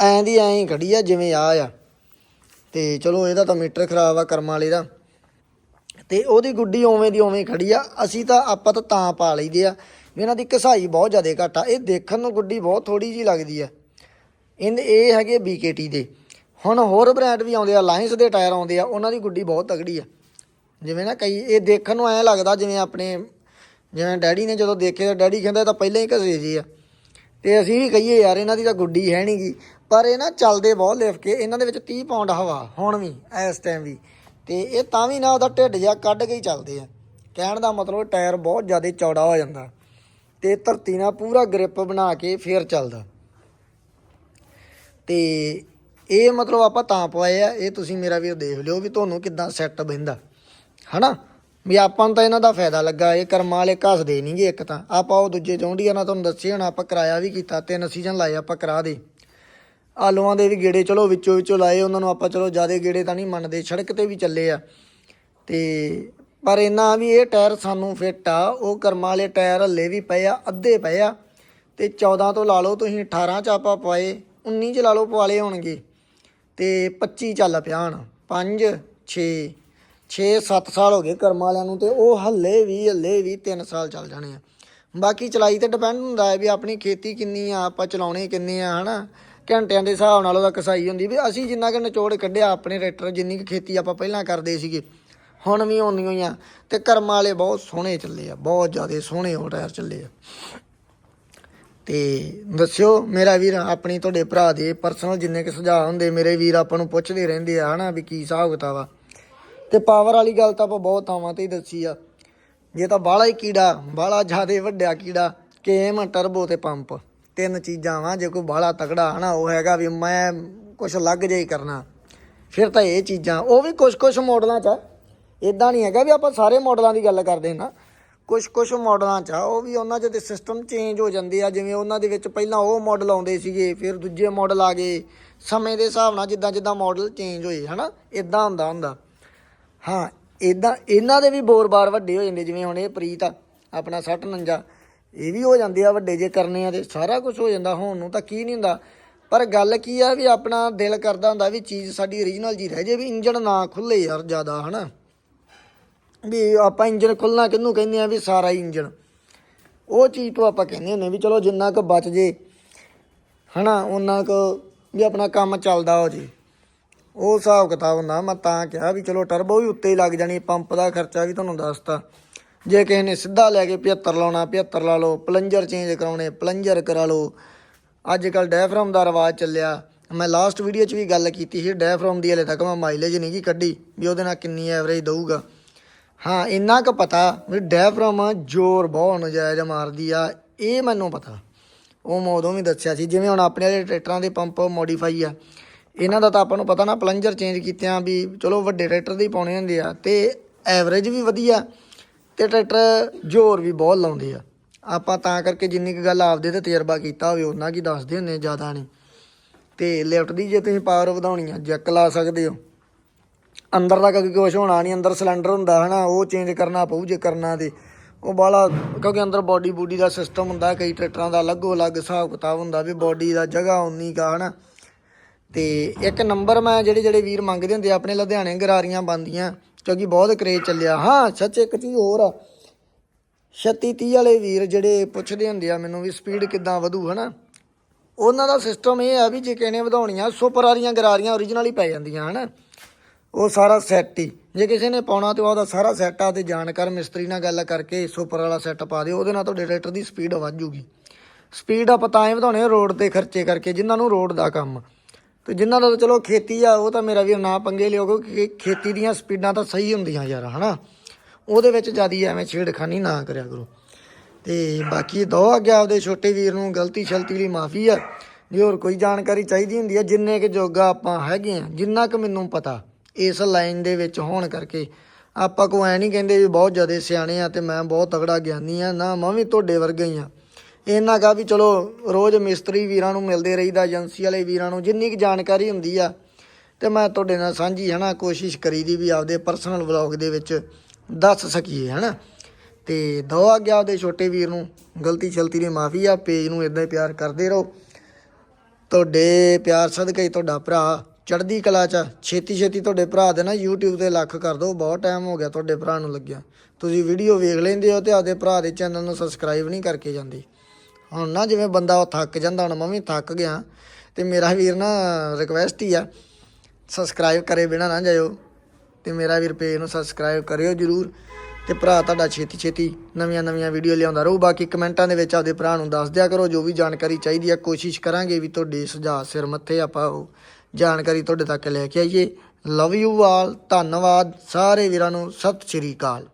ਐਂ ਦੀ ਐਂ ਹੀ ਖੜੀ ਆ, ਜਿਵੇਂ ਆ ਆ। ਤੇ ਚਲੋ, ਇਹਦਾ ਤਾਂ ਮੀਟਰ ਖਰਾਬ ਆ ਕਰਮ ਵਾਲੇ ਦਾ। ਤੇ ਉਹਦੀ ਗੁੱਡੀ ਉਵੇਂ ਦੀ ਉਵੇਂ ਖੜੀ ਆ। ਅਸੀਂ ਤਾਂ, ਆਪਾਂ ਤਾਂ ਤਾਂ ਪਾ ਲਈਦੇ ਆ। ਵੀ ਇਹਨਾਂ ਦੀ ਕਸਾਈ ਬਹੁਤ ਜ਼ਿਆਦਾ ਘੱਟ ਆ। ਇਹ ਦੇਖਣ ਨੂੰ ਗੁੱਡੀ ਬਹੁਤ ਥੋੜੀ ਜੀ ਲੱਗਦੀ ਆ। ਇਹਦੇ ਇਹ ਹੈਗੇ BKT ਦੇ। ਹੁਣ ਹੋਰ ਬ੍ਰਾਂਡ ਵੀ ਆਉਂਦੇ ਆ ਲਾਇੰਸ ਦੇ ਟਾਇਰ ਆਉਂਦੇ ਆ, ਉਹਨਾਂ ਦੀ ਗੁੱਡੀ ਬਹੁਤ ਤਗੜੀ ਆ। ਜਿਵੇਂ ਨਾ ਕਈ, ਇਹ ਦੇਖਣ ਨੂੰ ਐਂ ਲੱਗਦਾ ਜਿਵੇਂ ਆਪਣੇ, ਜਿਵੇਂ ਡੈਡੀ ਨੇ ਜਦੋਂ ਦੇਖੇ ਤਾਂ ਡੈਡੀ ਕਹਿੰਦਾ ਤਾਂ ਪਹਿਲਾਂ ਹੀ ਘਸੇ ਜੀ ਆ। ਤੇ ਅਸੀਂ ਵੀ ਕਹੀਏ ਯਾਰ, ਇਹਨਾਂ ਦੀ ਤਾਂ ਗੁੱਡੀ ਹੈ ਨਹੀਂਗੀ ਪਰ ਇਹ ਨਾ ਚੱਲਦੇ ਬਹੁਤ ਲਿਫ ਕੇ, ਇਹਨਾਂ ਦੇ ਵਿੱਚ 30 ਪਾਉਂਡ ਹਵਾ, ਹੁਣ ਵੀ, ਇਸ ਟਾਈਮ ਵੀ। ਤੇ ਇਹ ਤਾਂ ਵੀ ਨਾ ਉਹਦਾ ਢਿੱਡ ਜਿਹਾ ਕੱਢ ਕੇ ਹੀ ਚੱਲਦੇ ਆ। ਕਹਿਣ ਦਾ ਮਤਲਬ ਟਾਇਰ ਬਹੁਤ ਜ਼ਿਆਦਾ ਚੌੜਾ ਹੋ ਜਾਂਦਾ। ਤੇ ਧਰਤੀ ਨਾਲ ਪੂਰਾ ਗ੍ਰਿਪ ਬਣਾ ਕੇ ਫੇਰ ਚੱਲਦਾ। ਤੇ ਇਹ ਮਤਲਬ ਆਪਾਂ ਤਾਂ ਪਵਾਏ ਆ, ਇਹ ਤੁਸੀਂ ਮੇਰਾ ਵੀ ਦੇਖ ਲਿਓ ਵੀ ਤੁਹਾਨੂੰ ਕਿੱਦਾਂ ਸੈੱਟ ਬਹਿੰਦਾ। ਹਨਾ? ਵੀ ਆਪਾਂ ਨੂੰ ਤਾਂ ਇਹਨਾਂ ਦਾ ਫਾਇਦਾ ਲੱਗਾ, ਇਹ ਕਰਮਾਂ ਵਾਲੇ ਘਸਦੇ ਨਹੀਂਗੇ ਇੱਕ ਤਾਂ। ਆਪਾਂ ਉਹ ਦੂਜੇ ਚੌਂਡੀਆਂ ਨਾਲ ਤੁਹਾਨੂੰ ਦੱਸਿਆ ਹੁਣ, ਆਪਾਂ ਕਿਰਾਇਆ ਵੀ ਕੀਤਾ, ਤਿੰਨ ਸੀਜ਼ਨ ਲਾਏ, ਆਪਾਂ ਕਰਾ ਦੇ। ਆਲੂਆਂ ਦੇ ਵੀ ਗੇੜੇ, ਚਲੋ ਵਿੱਚੋਂ ਵਿੱਚੋਂ ਲਾਏ, ਉਹਨਾਂ ਨੂੰ ਆਪਾਂ ਚਲੋ ਜਿਆਦੇ ਗੇੜੇ ਤਾਂ ਨਹੀਂ ਮੰਨਦੇ, ਸੜਕ ਤੇ ਵੀ ਚੱਲੇ ਆ। ਤੇ ਪਰ ਇਹਨਾਂ ਵੀ ਇਹ ਟਾਇਰ ਸਾਨੂੰ ਫਿੱਟ ਆ, ਉਹ ਕਰਮਾਂ ਵਾਲੇ ਟਾਇਰ ਹੱਲੇ ਵੀ ਪਏ ਆ, ਅੱਧੇ ਪਏ ਆ। ਤੇ 14 ਤੋਂ ਲਾ ਲਓ ਤੁਸੀਂ 18 ਚ ਆਪਾਂ ਪਵਾਏ 19 ਚ ਲਾ ਲਓ ਪਵਾਲੇ ਹੋਣਗੇ। ਤੇ 25 ਚੱਲ ਪਿਆ ਹਣ 5 6 6 7 ਸਾਲ ਹੋ ਗਏ ਕਰਮ ਵਾਲਿਆਂ ਨੂੰ ਤੇ ਉਹ ਹੱਲੇ ਵੀ ਹੱਲੇ ਵੀ 3 ਸਾਲ ਚੱਲ ਜਾਣੇ ਆ। ਬਾਕੀ ਚਲਾਈ ਤੇ ਡਿਪੈਂਡ ਹੁੰਦਾ ਹੈ ਵੀ ਆਪਣੀ ਖੇਤੀ ਕਿੰਨੀ ਆ, ਆਪਾਂ ਚਲਾਉਣੇ ਕਿੰਨੇ ਆ, ਹਨਾ? ਘੰਟਿਆਂ ਦੇ ਹਿਸਾਬ ਨਾਲ ਉਹਦਾ ਕਸਾਈ ਹੁੰਦੀ ਵੀ ਅਸੀਂ ਜਿੰਨਾ ਕਿ ਨਿਚੋੜ ਕੱਢਿਆ, ਆਪਣੇ ਟਰੈਕਟਰ ਜਿੰਨੀ ਕੁ ਖੇਤੀ ਆਪਾਂ ਪਹਿਲਾਂ ਕਰਦੇ ਸੀਗੇ, ਹੁਣ ਵੀ ਹੁੰਦੀਆਂ ਹੀ ਆ। ਤੇ ਕਰਮ ਵਾਲੇ ਬਹੁਤ ਸੋਹਣੇ ਚੱਲੇ ਆ, ਬਹੁਤ ਜ਼ਿਆਦਾ ਸੋਹਣੇ ਉਹ ਟਾਇਰ ਚੱਲੇ ਆ। ਤੇ ਦੱਸਿਓ, ਮੇਰਾ ਵੀਰ, ਆਪਣੀ ਤੁਹਾਡੇ ਭਰਾ ਦੇ ਪਰਸਨਲ ਜਿੰਨੇ ਕਿ ਸੁਝਾਅ ਹੁੰਦੇ, ਮੇਰੇ ਵੀਰ ਆਪਾਂ ਨੂੰ ਪੁੱਛਦੇ ਰਹਿੰਦੇ ਆ, ਹਨਾ, ਵੀ ਕੀ ਹਿਸਾਬ ਕਿਤਾਬ ਆ। ਤੇ ਪਾਵਰ ਵਾਲੀ ਗੱਲ ਤਾਂ ਆਪਾਂ ਬਹੁਤ ਥਾਵਾਂ ਤੇ ਹੀ ਦੱਸੀ ਆ। ਜੇ ਤਾਂ ਬਾਹਲਾ ਹੀ ਕੀੜਾ, ਬਾਹਲਾ ਜ਼ਿਆਦੇ ਵੱਡਿਆ ਕੀੜਾ ਕੇਮ ਟਰਬੋ ਤੇ ਪੰਪ ਤਿੰਨ ਚੀਜ਼ਾਂ ਵਾ, ਜੇ ਕੋਈ ਬਾਹਲਾ ਤਗੜਾ ਹਨਾ, ਉਹ ਹੈਗਾ ਵੀ ਮੈਂ ਕੁਝ ਲੱਗ ਜਾਈ ਕਰਨਾ। ਫਿਰ ਤਾਂ ਇਹ ਚੀਜ਼ਾਂ, ਉਹ ਵੀ ਕੁਝ ਕੁਝ ਮਾਡਲਾਂ 'ਚ ਆ। ਇਦਾਂ ਨਹੀਂ ਹੈਗਾ ਵੀ ਆਪਾਂ ਸਾਰੇ ਮਾਡਲਾਂ ਦੀ ਗੱਲ ਕਰਦੇ ਨਾ। ਕੁਝ ਕੁਝ ਮਾਡਲਾਂ 'ਚ ਆ, ਉਹ ਵੀ ਉਹਨਾਂ 'ਚ ਤੇ ਸਿਸਟਮ ਚੇਂਜ ਹੋ ਜਾਂਦੇ ਆ। ਜਿਵੇਂ ਉਹਨਾਂ ਦੇ ਵਿੱਚ ਪਹਿਲਾਂ ਉਹ ਮਾਡਲ ਆਉਂਦੇ ਸੀਗੇ, ਫਿਰ ਦੂਜੇ ਮਾਡਲ ਆ ਗਏ। ਸਮੇਂ ਦੇ ਹਿਸਾਬ ਨਾਲ ਜਿੱਦਾਂ ਜਿੱਦਾਂ ਮਾਡਲ ਚੇਂਜ ਹੋਏ, ਹਨਾ? ਇਦਾਂ ਹੁੰਦਾ ਹੁੰਦਾ। ਹਾਂ ਇਦਾਂ ਇਹਨਾਂ ਦੇ ਵੀ ਬੋਰ-ਬਾਰ ਵੱਡੇ ਹੋ ਜਾਂਦੇ, ਜਿਵੇਂ ਹੁਣ ਇਹ ਪ੍ਰੀਤ ਆ, ਆਪਣਾ 649 ਇਹ ਵੀ ਹੋ ਜਾਂਦੇ ਆ ਵੱਡੇ ਜੇ ਕਰਨੇ ਆ ਤੇ ਸਾਰਾ ਕੁਝ ਹੋ ਜਾਂਦਾ, ਹੋਣ ਨੂੰ ਤਾਂ ਕੀ ਨਹੀਂ ਹੁੰਦਾ। ਪਰ ਗੱਲ ਕੀ ਆ ਵੀ ਆਪਣਾ ਦਿਲ ਕਰਦਾ ਹੁੰਦਾ ਵੀ ਚੀਜ਼ ਸਾਡੀ ਓਰੀਜਨਲ ਜੀ ਰਹਿ ਜੇ, ਵੀ ਇੰਜਣ ਨਾ ਖੁੱਲੇ ਯਾਰ ਜ਼ਿਆਦਾ, ਹਨਾ। ਵੀ ਆਪਾਂ ਇੰਜਣ ਖੁੱਲਣਾ ਕਿਹਨੂੰ ਕਹਿੰਦੇ ਆ ਵੀ ਸਾਰਾ ਹੀ ਇੰਜਣ। ਉਹ ਚੀਜ਼ ਤੋਂ ਆਪਾਂ ਕਹਿੰਦੇ ਹੁੰਦੇ ਵੀ ਚਲੋ ਜਿੰਨਾ ਕੁ ਬਚ ਜੇ, ਹਨਾ ਉਹਨਾਂ ਕੁ ਵੀ ਆਪਣਾ ਕੰਮ ਚੱਲਦਾ ਹੋ ਜੇ। ਉਹ ਹਿਸਾਬ ਕਿਤਾਬ ਨਾ, ਮੈਂ ਤਾਂ ਕਿਹਾ ਵੀ ਚਲੋ ਟਰਬੋ ਵੀ ਉੱਤੇ ਹੀ ਲੱਗ ਜਾਣੀ ਪੰਪ ਦਾ ਖਰਚਾ ਵੀ ਤੁਹਾਨੂੰ ਦੱਸਤਾ। ਜੇ ਕਿਸੇ ਨੇ ਸਿੱਧਾ ਲੈ ਕੇ 75 ਲਾਉਣਾ 75 ਲਾ ਲਓ ਪਲੰਜਰ ਚੇਂਜ ਕਰਾਉਣੇ ਪਲੰਜਰ ਕਰਾ ਲਓ। ਅੱਜ ਕੱਲ ਡੈਫਰਮ ਦਾ ਰਿਵਾਜ ਚੱਲਿਆ। ਮੈਂ ਲਾਸਟ ਵੀਡੀਓ 'ਚ ਵੀ ਗੱਲ ਕੀਤੀ ਸੀ ਡੈਫਰਮ ਦੀ ਹਲੇ ਤੱਕ ਮੈਂ ਮਾਈਲੇਜ ਨਹੀਂ ਜੀ ਕੱਢੀ, ਵੀ ਉਹਦੇ ਨਾਲ ਕਿੰਨੀ ਐਵਰੇਜ ਦਊਗਾ। ਹਾਂ, ਇੰਨਾ ਕੁ ਪਤਾ ਵੀ ਡੈਫਰਮ ਜ਼ੋਰ ਬਹੁਤ ਨਜਾਇਜ਼ ਮਾਰਦੀ ਆ, ਇਹ ਮੈਨੂੰ ਪਤਾ। ਉਹ ਮੈਂ ਉਦੋਂ ਵੀ ਦੱਸਿਆ ਸੀ, ਜਿਵੇਂ ਹੁਣ ਆਪਣੇ ਵਾਲੇ ਟਰੈਕਟਰਾਂ ਦੇ ਪੰਪ ਮੋਡੀਫਾਈ ਆ। ਇਹਨਾਂ ਦਾ ਤਾਂ ਆਪਾਂ ਨੂੰ ਪਤਾ ਨਾ ਪਲੰਜਰ ਚੇਂਜ ਕੀਤਿਆਂ ਵੀ ਚਲੋ ਵੱਡੇ ਟਰੈਕਟਰ ਦੇ ਹੀ ਪਾਉਣੇ ਹੁੰਦੇ ਆ ਤੇ ਐਵਰੇਜ ਵੀ ਵਧੀਆ ਤੇ ਟਰੈਕਟਰ ਜ਼ੋਰ ਵੀ ਬਹੁਤ ਲਾਉਂਦੇ ਆ। ਆਪਾਂ ਤਾਂ ਕਰਕੇ ਜਿੰਨੀ ਕੁ ਗੱਲ ਆਪਦੇ ਤੇ ਤਜਰਬਾ ਕੀਤਾ ਹੋਵੇ ਉਹਨਾਂ ਕੀ ਦੱਸਦੇ ਹੁੰਦੇ ਜ਼ਿਆਦਾ ਨਹੀਂ। ਤੇ ਲਿਫਟ ਦੀ ਜੇ ਤੁਸੀਂ ਪਾਵਰ ਵਧਾਉਣੀ ਆ ਜੈਕ ਲਾ ਸਕਦੇ ਹੋ। ਅੰਦਰ ਦਾ ਕਿਉਂਕਿ ਕੁਛ ਹੋਣਾ ਨਹੀਂ, ਅੰਦਰ ਸਿਲੰਡਰ ਹੁੰਦਾ ਹਨਾ, ਉਹ ਚੇਂਜ ਕਰਨਾ ਪਊ ਜੇ ਕਰਨਾ ਤੇ। ਉਹ ਬਾਲਾ ਕਿਉਂਕਿ ਅੰਦਰ ਬਾਡੀ ਬੂਡੀ ਦਾ ਸਿਸਟਮ ਹੁੰਦਾ, ਕਈ ਟਰੈਕਟਰਾਂ ਦਾ ਅਲੱਗੋ ਅਲੱਗ ਹਿਸਾਬ ਕਿਤਾਬ ਹੁੰਦਾ ਵੀ ਬਾਡੀ ਦਾ ਜਗ੍ਹਾ ਉਨੀ ਕਾ ਹਨਾ। ਤੇ ਇੱਕ ਨੰਬਰ ਮੈਂ ਜਿਹੜੇ ਜਿਹੜੇ ਵੀਰ ਮੰਗਦੇ ਹੁੰਦੇ ਆ, ਆਪਣੇ ਲੁਧਿਆਣੇ ਗਰਾਰੀਆਂ ਬੰਦੀਆਂ ਕਿਉਂਕਿ ਬਹੁਤ ਕਰੇਜ ਚੱਲਿਆ। ਹਾਂ ਸੱਚ ਇੱਕ ਚੀਜ਼ ਹੋਰ ਆ। 36 30 ਵਾਲੇ ਵੀਰ ਜਿਹੜੇ ਪੁੱਛਦੇ ਹੁੰਦੇ ਆ ਮੈਨੂੰ ਵੀ ਸਪੀਡ ਕਿੱਦਾਂ ਵਧੂ ਹਨਾ? ਉਹਨਾਂ ਦਾ ਸਿਸਟਮ ਇਹ ਆ ਵੀ ਜੇ ਕਿਸੇ ਨੇ ਵਧਾਉਣੀਆਂ ਸੁਪਰ ਵਾਲੀਆਂ ਗਰਾਰੀਆਂ ਓਰੀਜਨਲ ਹੀ ਪੈ ਜਾਂਦੀਆਂ ਹਨਾ? ਉਹ ਸਾਰਾ ਸੈੱਟ ਹੀ। ਜੇ ਕਿਸੇ ਨੇ ਪਾਉਣਾ ਤੇ ਉਹਦਾ ਸਾਰਾ ਸੈੱਟ ਆ ਤੇ ਜਾਣਕਾਰ ਮਿਸਤਰੀ ਨਾਲ ਗੱਲ ਕਰਕੇ ਸੁਪਰ ਵਾਲਾ ਸੈੱਟ ਪਾ ਦਿਓ ਉਹਦੇ ਨਾਲ ਤੁਹਾਡੇ ਟਰੈਕਟਰ ਦੀ ਸਪੀਡ ਵੱਧ ਜੂਗੀ। ਸਪੀਡ ਆਪਾਂ ਤਾਂ ਹੀ ਵਧਾਉਣੇ ਰੋਡ ਤੇ ਖਰਚੇ ਕਰਕੇ ਜਿਨ੍ਹਾਂ ਨੂੰ ਰੋਡ ਦਾ ਕੰਮ। ਤੇ ਜਿਨ੍ਹਾਂ ਦਾ ਤਾਂ ਚਲੋ ਖੇਤੀ ਆ, ਉਹ ਤਾਂ ਮੇਰਾ ਵੀ ਨਾ ਪੰਗੇ ਲਿਓ, ਕਿਉਂਕਿ ਖੇਤੀ ਦੀਆਂ ਸਪੀਡਾਂ ਤਾਂ ਸਹੀ ਹੁੰਦੀਆਂ ਯਾਰ, ਹਨਾ? ਉਹਦੇ ਵਿੱਚ ਜਿਆਦੀ ਐਵੇਂ ਛੇੜਖਾਨੀ ਨਾ ਕਰਿਆ ਕਰੋ। ਤੇ ਬਾਕੀ ਦੋ ਅੱਗੇ ਆਪਦੇ ਛੋਟੇ ਵੀਰ ਨੂੰ ਗਲਤੀ ਸ਼ਲਤੀ ਲਈ ਮਾਫੀ ਆ। ਜੇ ਹੋਰ ਕੋਈ ਜਾਣਕਾਰੀ ਚਾਹੀਦੀ ਹੁੰਦੀ ਆ, ਜਿੰਨੇ ਕਿ ਜੋਗਾ ਆਪਾਂ ਹੈਗੇ ਆ, ਜਿੰਨਾ ਕਿ ਮੈਨੂੰ ਪਤਾ, ਇਸ ਲਾਈਨ ਦੇ ਵਿੱਚ ਹੋਣ ਕਰਕੇ, ਆਪਾਂ ਕੋ ਐ ਨਹੀਂ ਕਹਿੰਦੇ ਵੀ ਬਹੁਤ ਜ਼ਿਆਦਾ ਸਿਆਣੇ ਆ ਤੇ ਮੈਂ ਬਹੁਤ ਤਗੜਾ ਗਿਆਨੀ ਆ, ਨਾ ਮੈਂ ਵੀ ਤੁਹਾਡੇ ਵਰਗਾ ਹੀ ਆ। ਇਹਨਾਂ ਕਾ ਵੀ ਚਲੋ, ਰੋਜ਼ ਮਿਸਤਰੀ ਵੀਰਾਂ ਨੂੰ ਮਿਲਦੇ ਰਹੀਦਾ, ਏਜੰਸੀ ਵਾਲੇ ਵੀਰਾਂ ਨੂੰ, ਜਿੰਨੀ ਕੁ ਜਾਣਕਾਰੀ ਹੁੰਦੀ ਆ, ਤੇ ਮੈਂ ਤੁਹਾਡੇ ਨਾਲ ਸਾਂਝੀ ਹਨਾ ਕੋਸ਼ਿਸ਼ ਕਰੀ ਦੀ ਵੀ ਆਪਦੇ ਪਰਸਨਲ ਵਲੌਗ ਦੇ ਵਿੱਚ ਦੱਸ ਸਕੀਏ ਹਨਾ ਤੇ ਦੋ ਅੱਗੇ ਆਪਦੇ ਛੋਟੇ ਵੀਰ ਨੂੰ, ਗਲਤੀ ਸ਼ਲਤੀ ਦੀ ਮਾਫੀ ਆ, ਪੇਜ ਨੂੰ ਇਦਾਂ ਹੀ ਪਿਆਰ ਕਰਦੇ ਰਹੋ। ਤੁਹਾਡੇ ਪਿਆਰ ਸਦਕਾ ਹੀ ਤੁਹਾਡਾ ਭਰਾ ਚੜ੍ਹਦੀ ਕਲਾ ਚ ਛੇਤੀ ਛੇਤੀ ਤੁਹਾਡੇ ਭਰਾ ਦੇ ਨਾ YouTube ਤੇ ਲੱਖ ਕਰ ਦਿਓ ਬਹੁਤ ਟਾਈਮ ਹੋ ਗਿਆ ਤੁਹਾਡੇ ਭਰਾ ਨੂੰ ਲੱਗਿਆ। ਤੁਸੀਂ ਵੀਡੀਓ ਵੇਖ ਲੈਂਦੇ ਹੋ ਤੇ ਆਪਦੇ ਭਰਾ ਦੇ ਚੈਨਲ ਨੂੰ ਸਬਸਕ੍ਰਾਈਬ ਨਹੀਂ ਕਰਕੇ ਜਾਂਦੇ। ਹੁਣ ਨਾ ਜਿਵੇਂ ਬੰਦਾ ਉਹ ਥੱਕ ਜਾਂਦਾ, ਹੁਣ ਮੈਂ ਵੀ ਥੱਕ ਗਿਆ, ਤੇ ਮੇਰਾ ਵੀਰ ਨਾ ਰਿਕਵੈਸਟ ਹੀ ਆ ਸਬਸਕ੍ਰਾਈਬ ਕਰੇ ਬਿਨਾ ਨਾ ਜਾਇਓ, ਤੇ ਮੇਰਾ ਵੀਰ ਪੇਜ ਨੂੰ ਸਬਸਕ੍ਰਾਈਬ ਕਰਿਓ ਜਰੂਰ, ਤੇ ਭਰਾ ਤੁਹਾਡਾ ਛੇਤੀ ਛੇਤੀ ਨਵੀਆਂ ਨਵੀਆਂ ਵੀਡੀਓ ਲਿਆਉਂਦਾ ਰਹੂ, ਬਾਕੀ ਕਮੈਂਟਾਂ ਦੇ ਵਿੱਚ ਆਪਦੇ ਭਰਾ ਨੂੰ ਦੱਸ ਦਿਆ ਕਰੋ, ਜੋ ਵੀ ਜਾਣਕਾਰੀ ਚਾਹੀਦੀ ਆ, ਕੋਸ਼ਿਸ਼ ਕਰਾਂਗੇ ਵੀ ਤੁਹਾਡੇ ਸੁਝਾਅ ਸਿਰ ਮੱਥੇ ਆਪਾਂ ਉਹ ਜਾਣਕਾਰੀ ਤੁਹਾਡੇ ਤੱਕ ਲੈ ਕੇ ਆਈਏ। ਲਵ ਯੂ ਆਲ ਧੰਨਵਾਦ, ਸਾਰੇ ਵੀਰਾਂ ਨੂੰ, ਸਤਿ ਸ਼੍ਰੀ ਅਕਾਲ।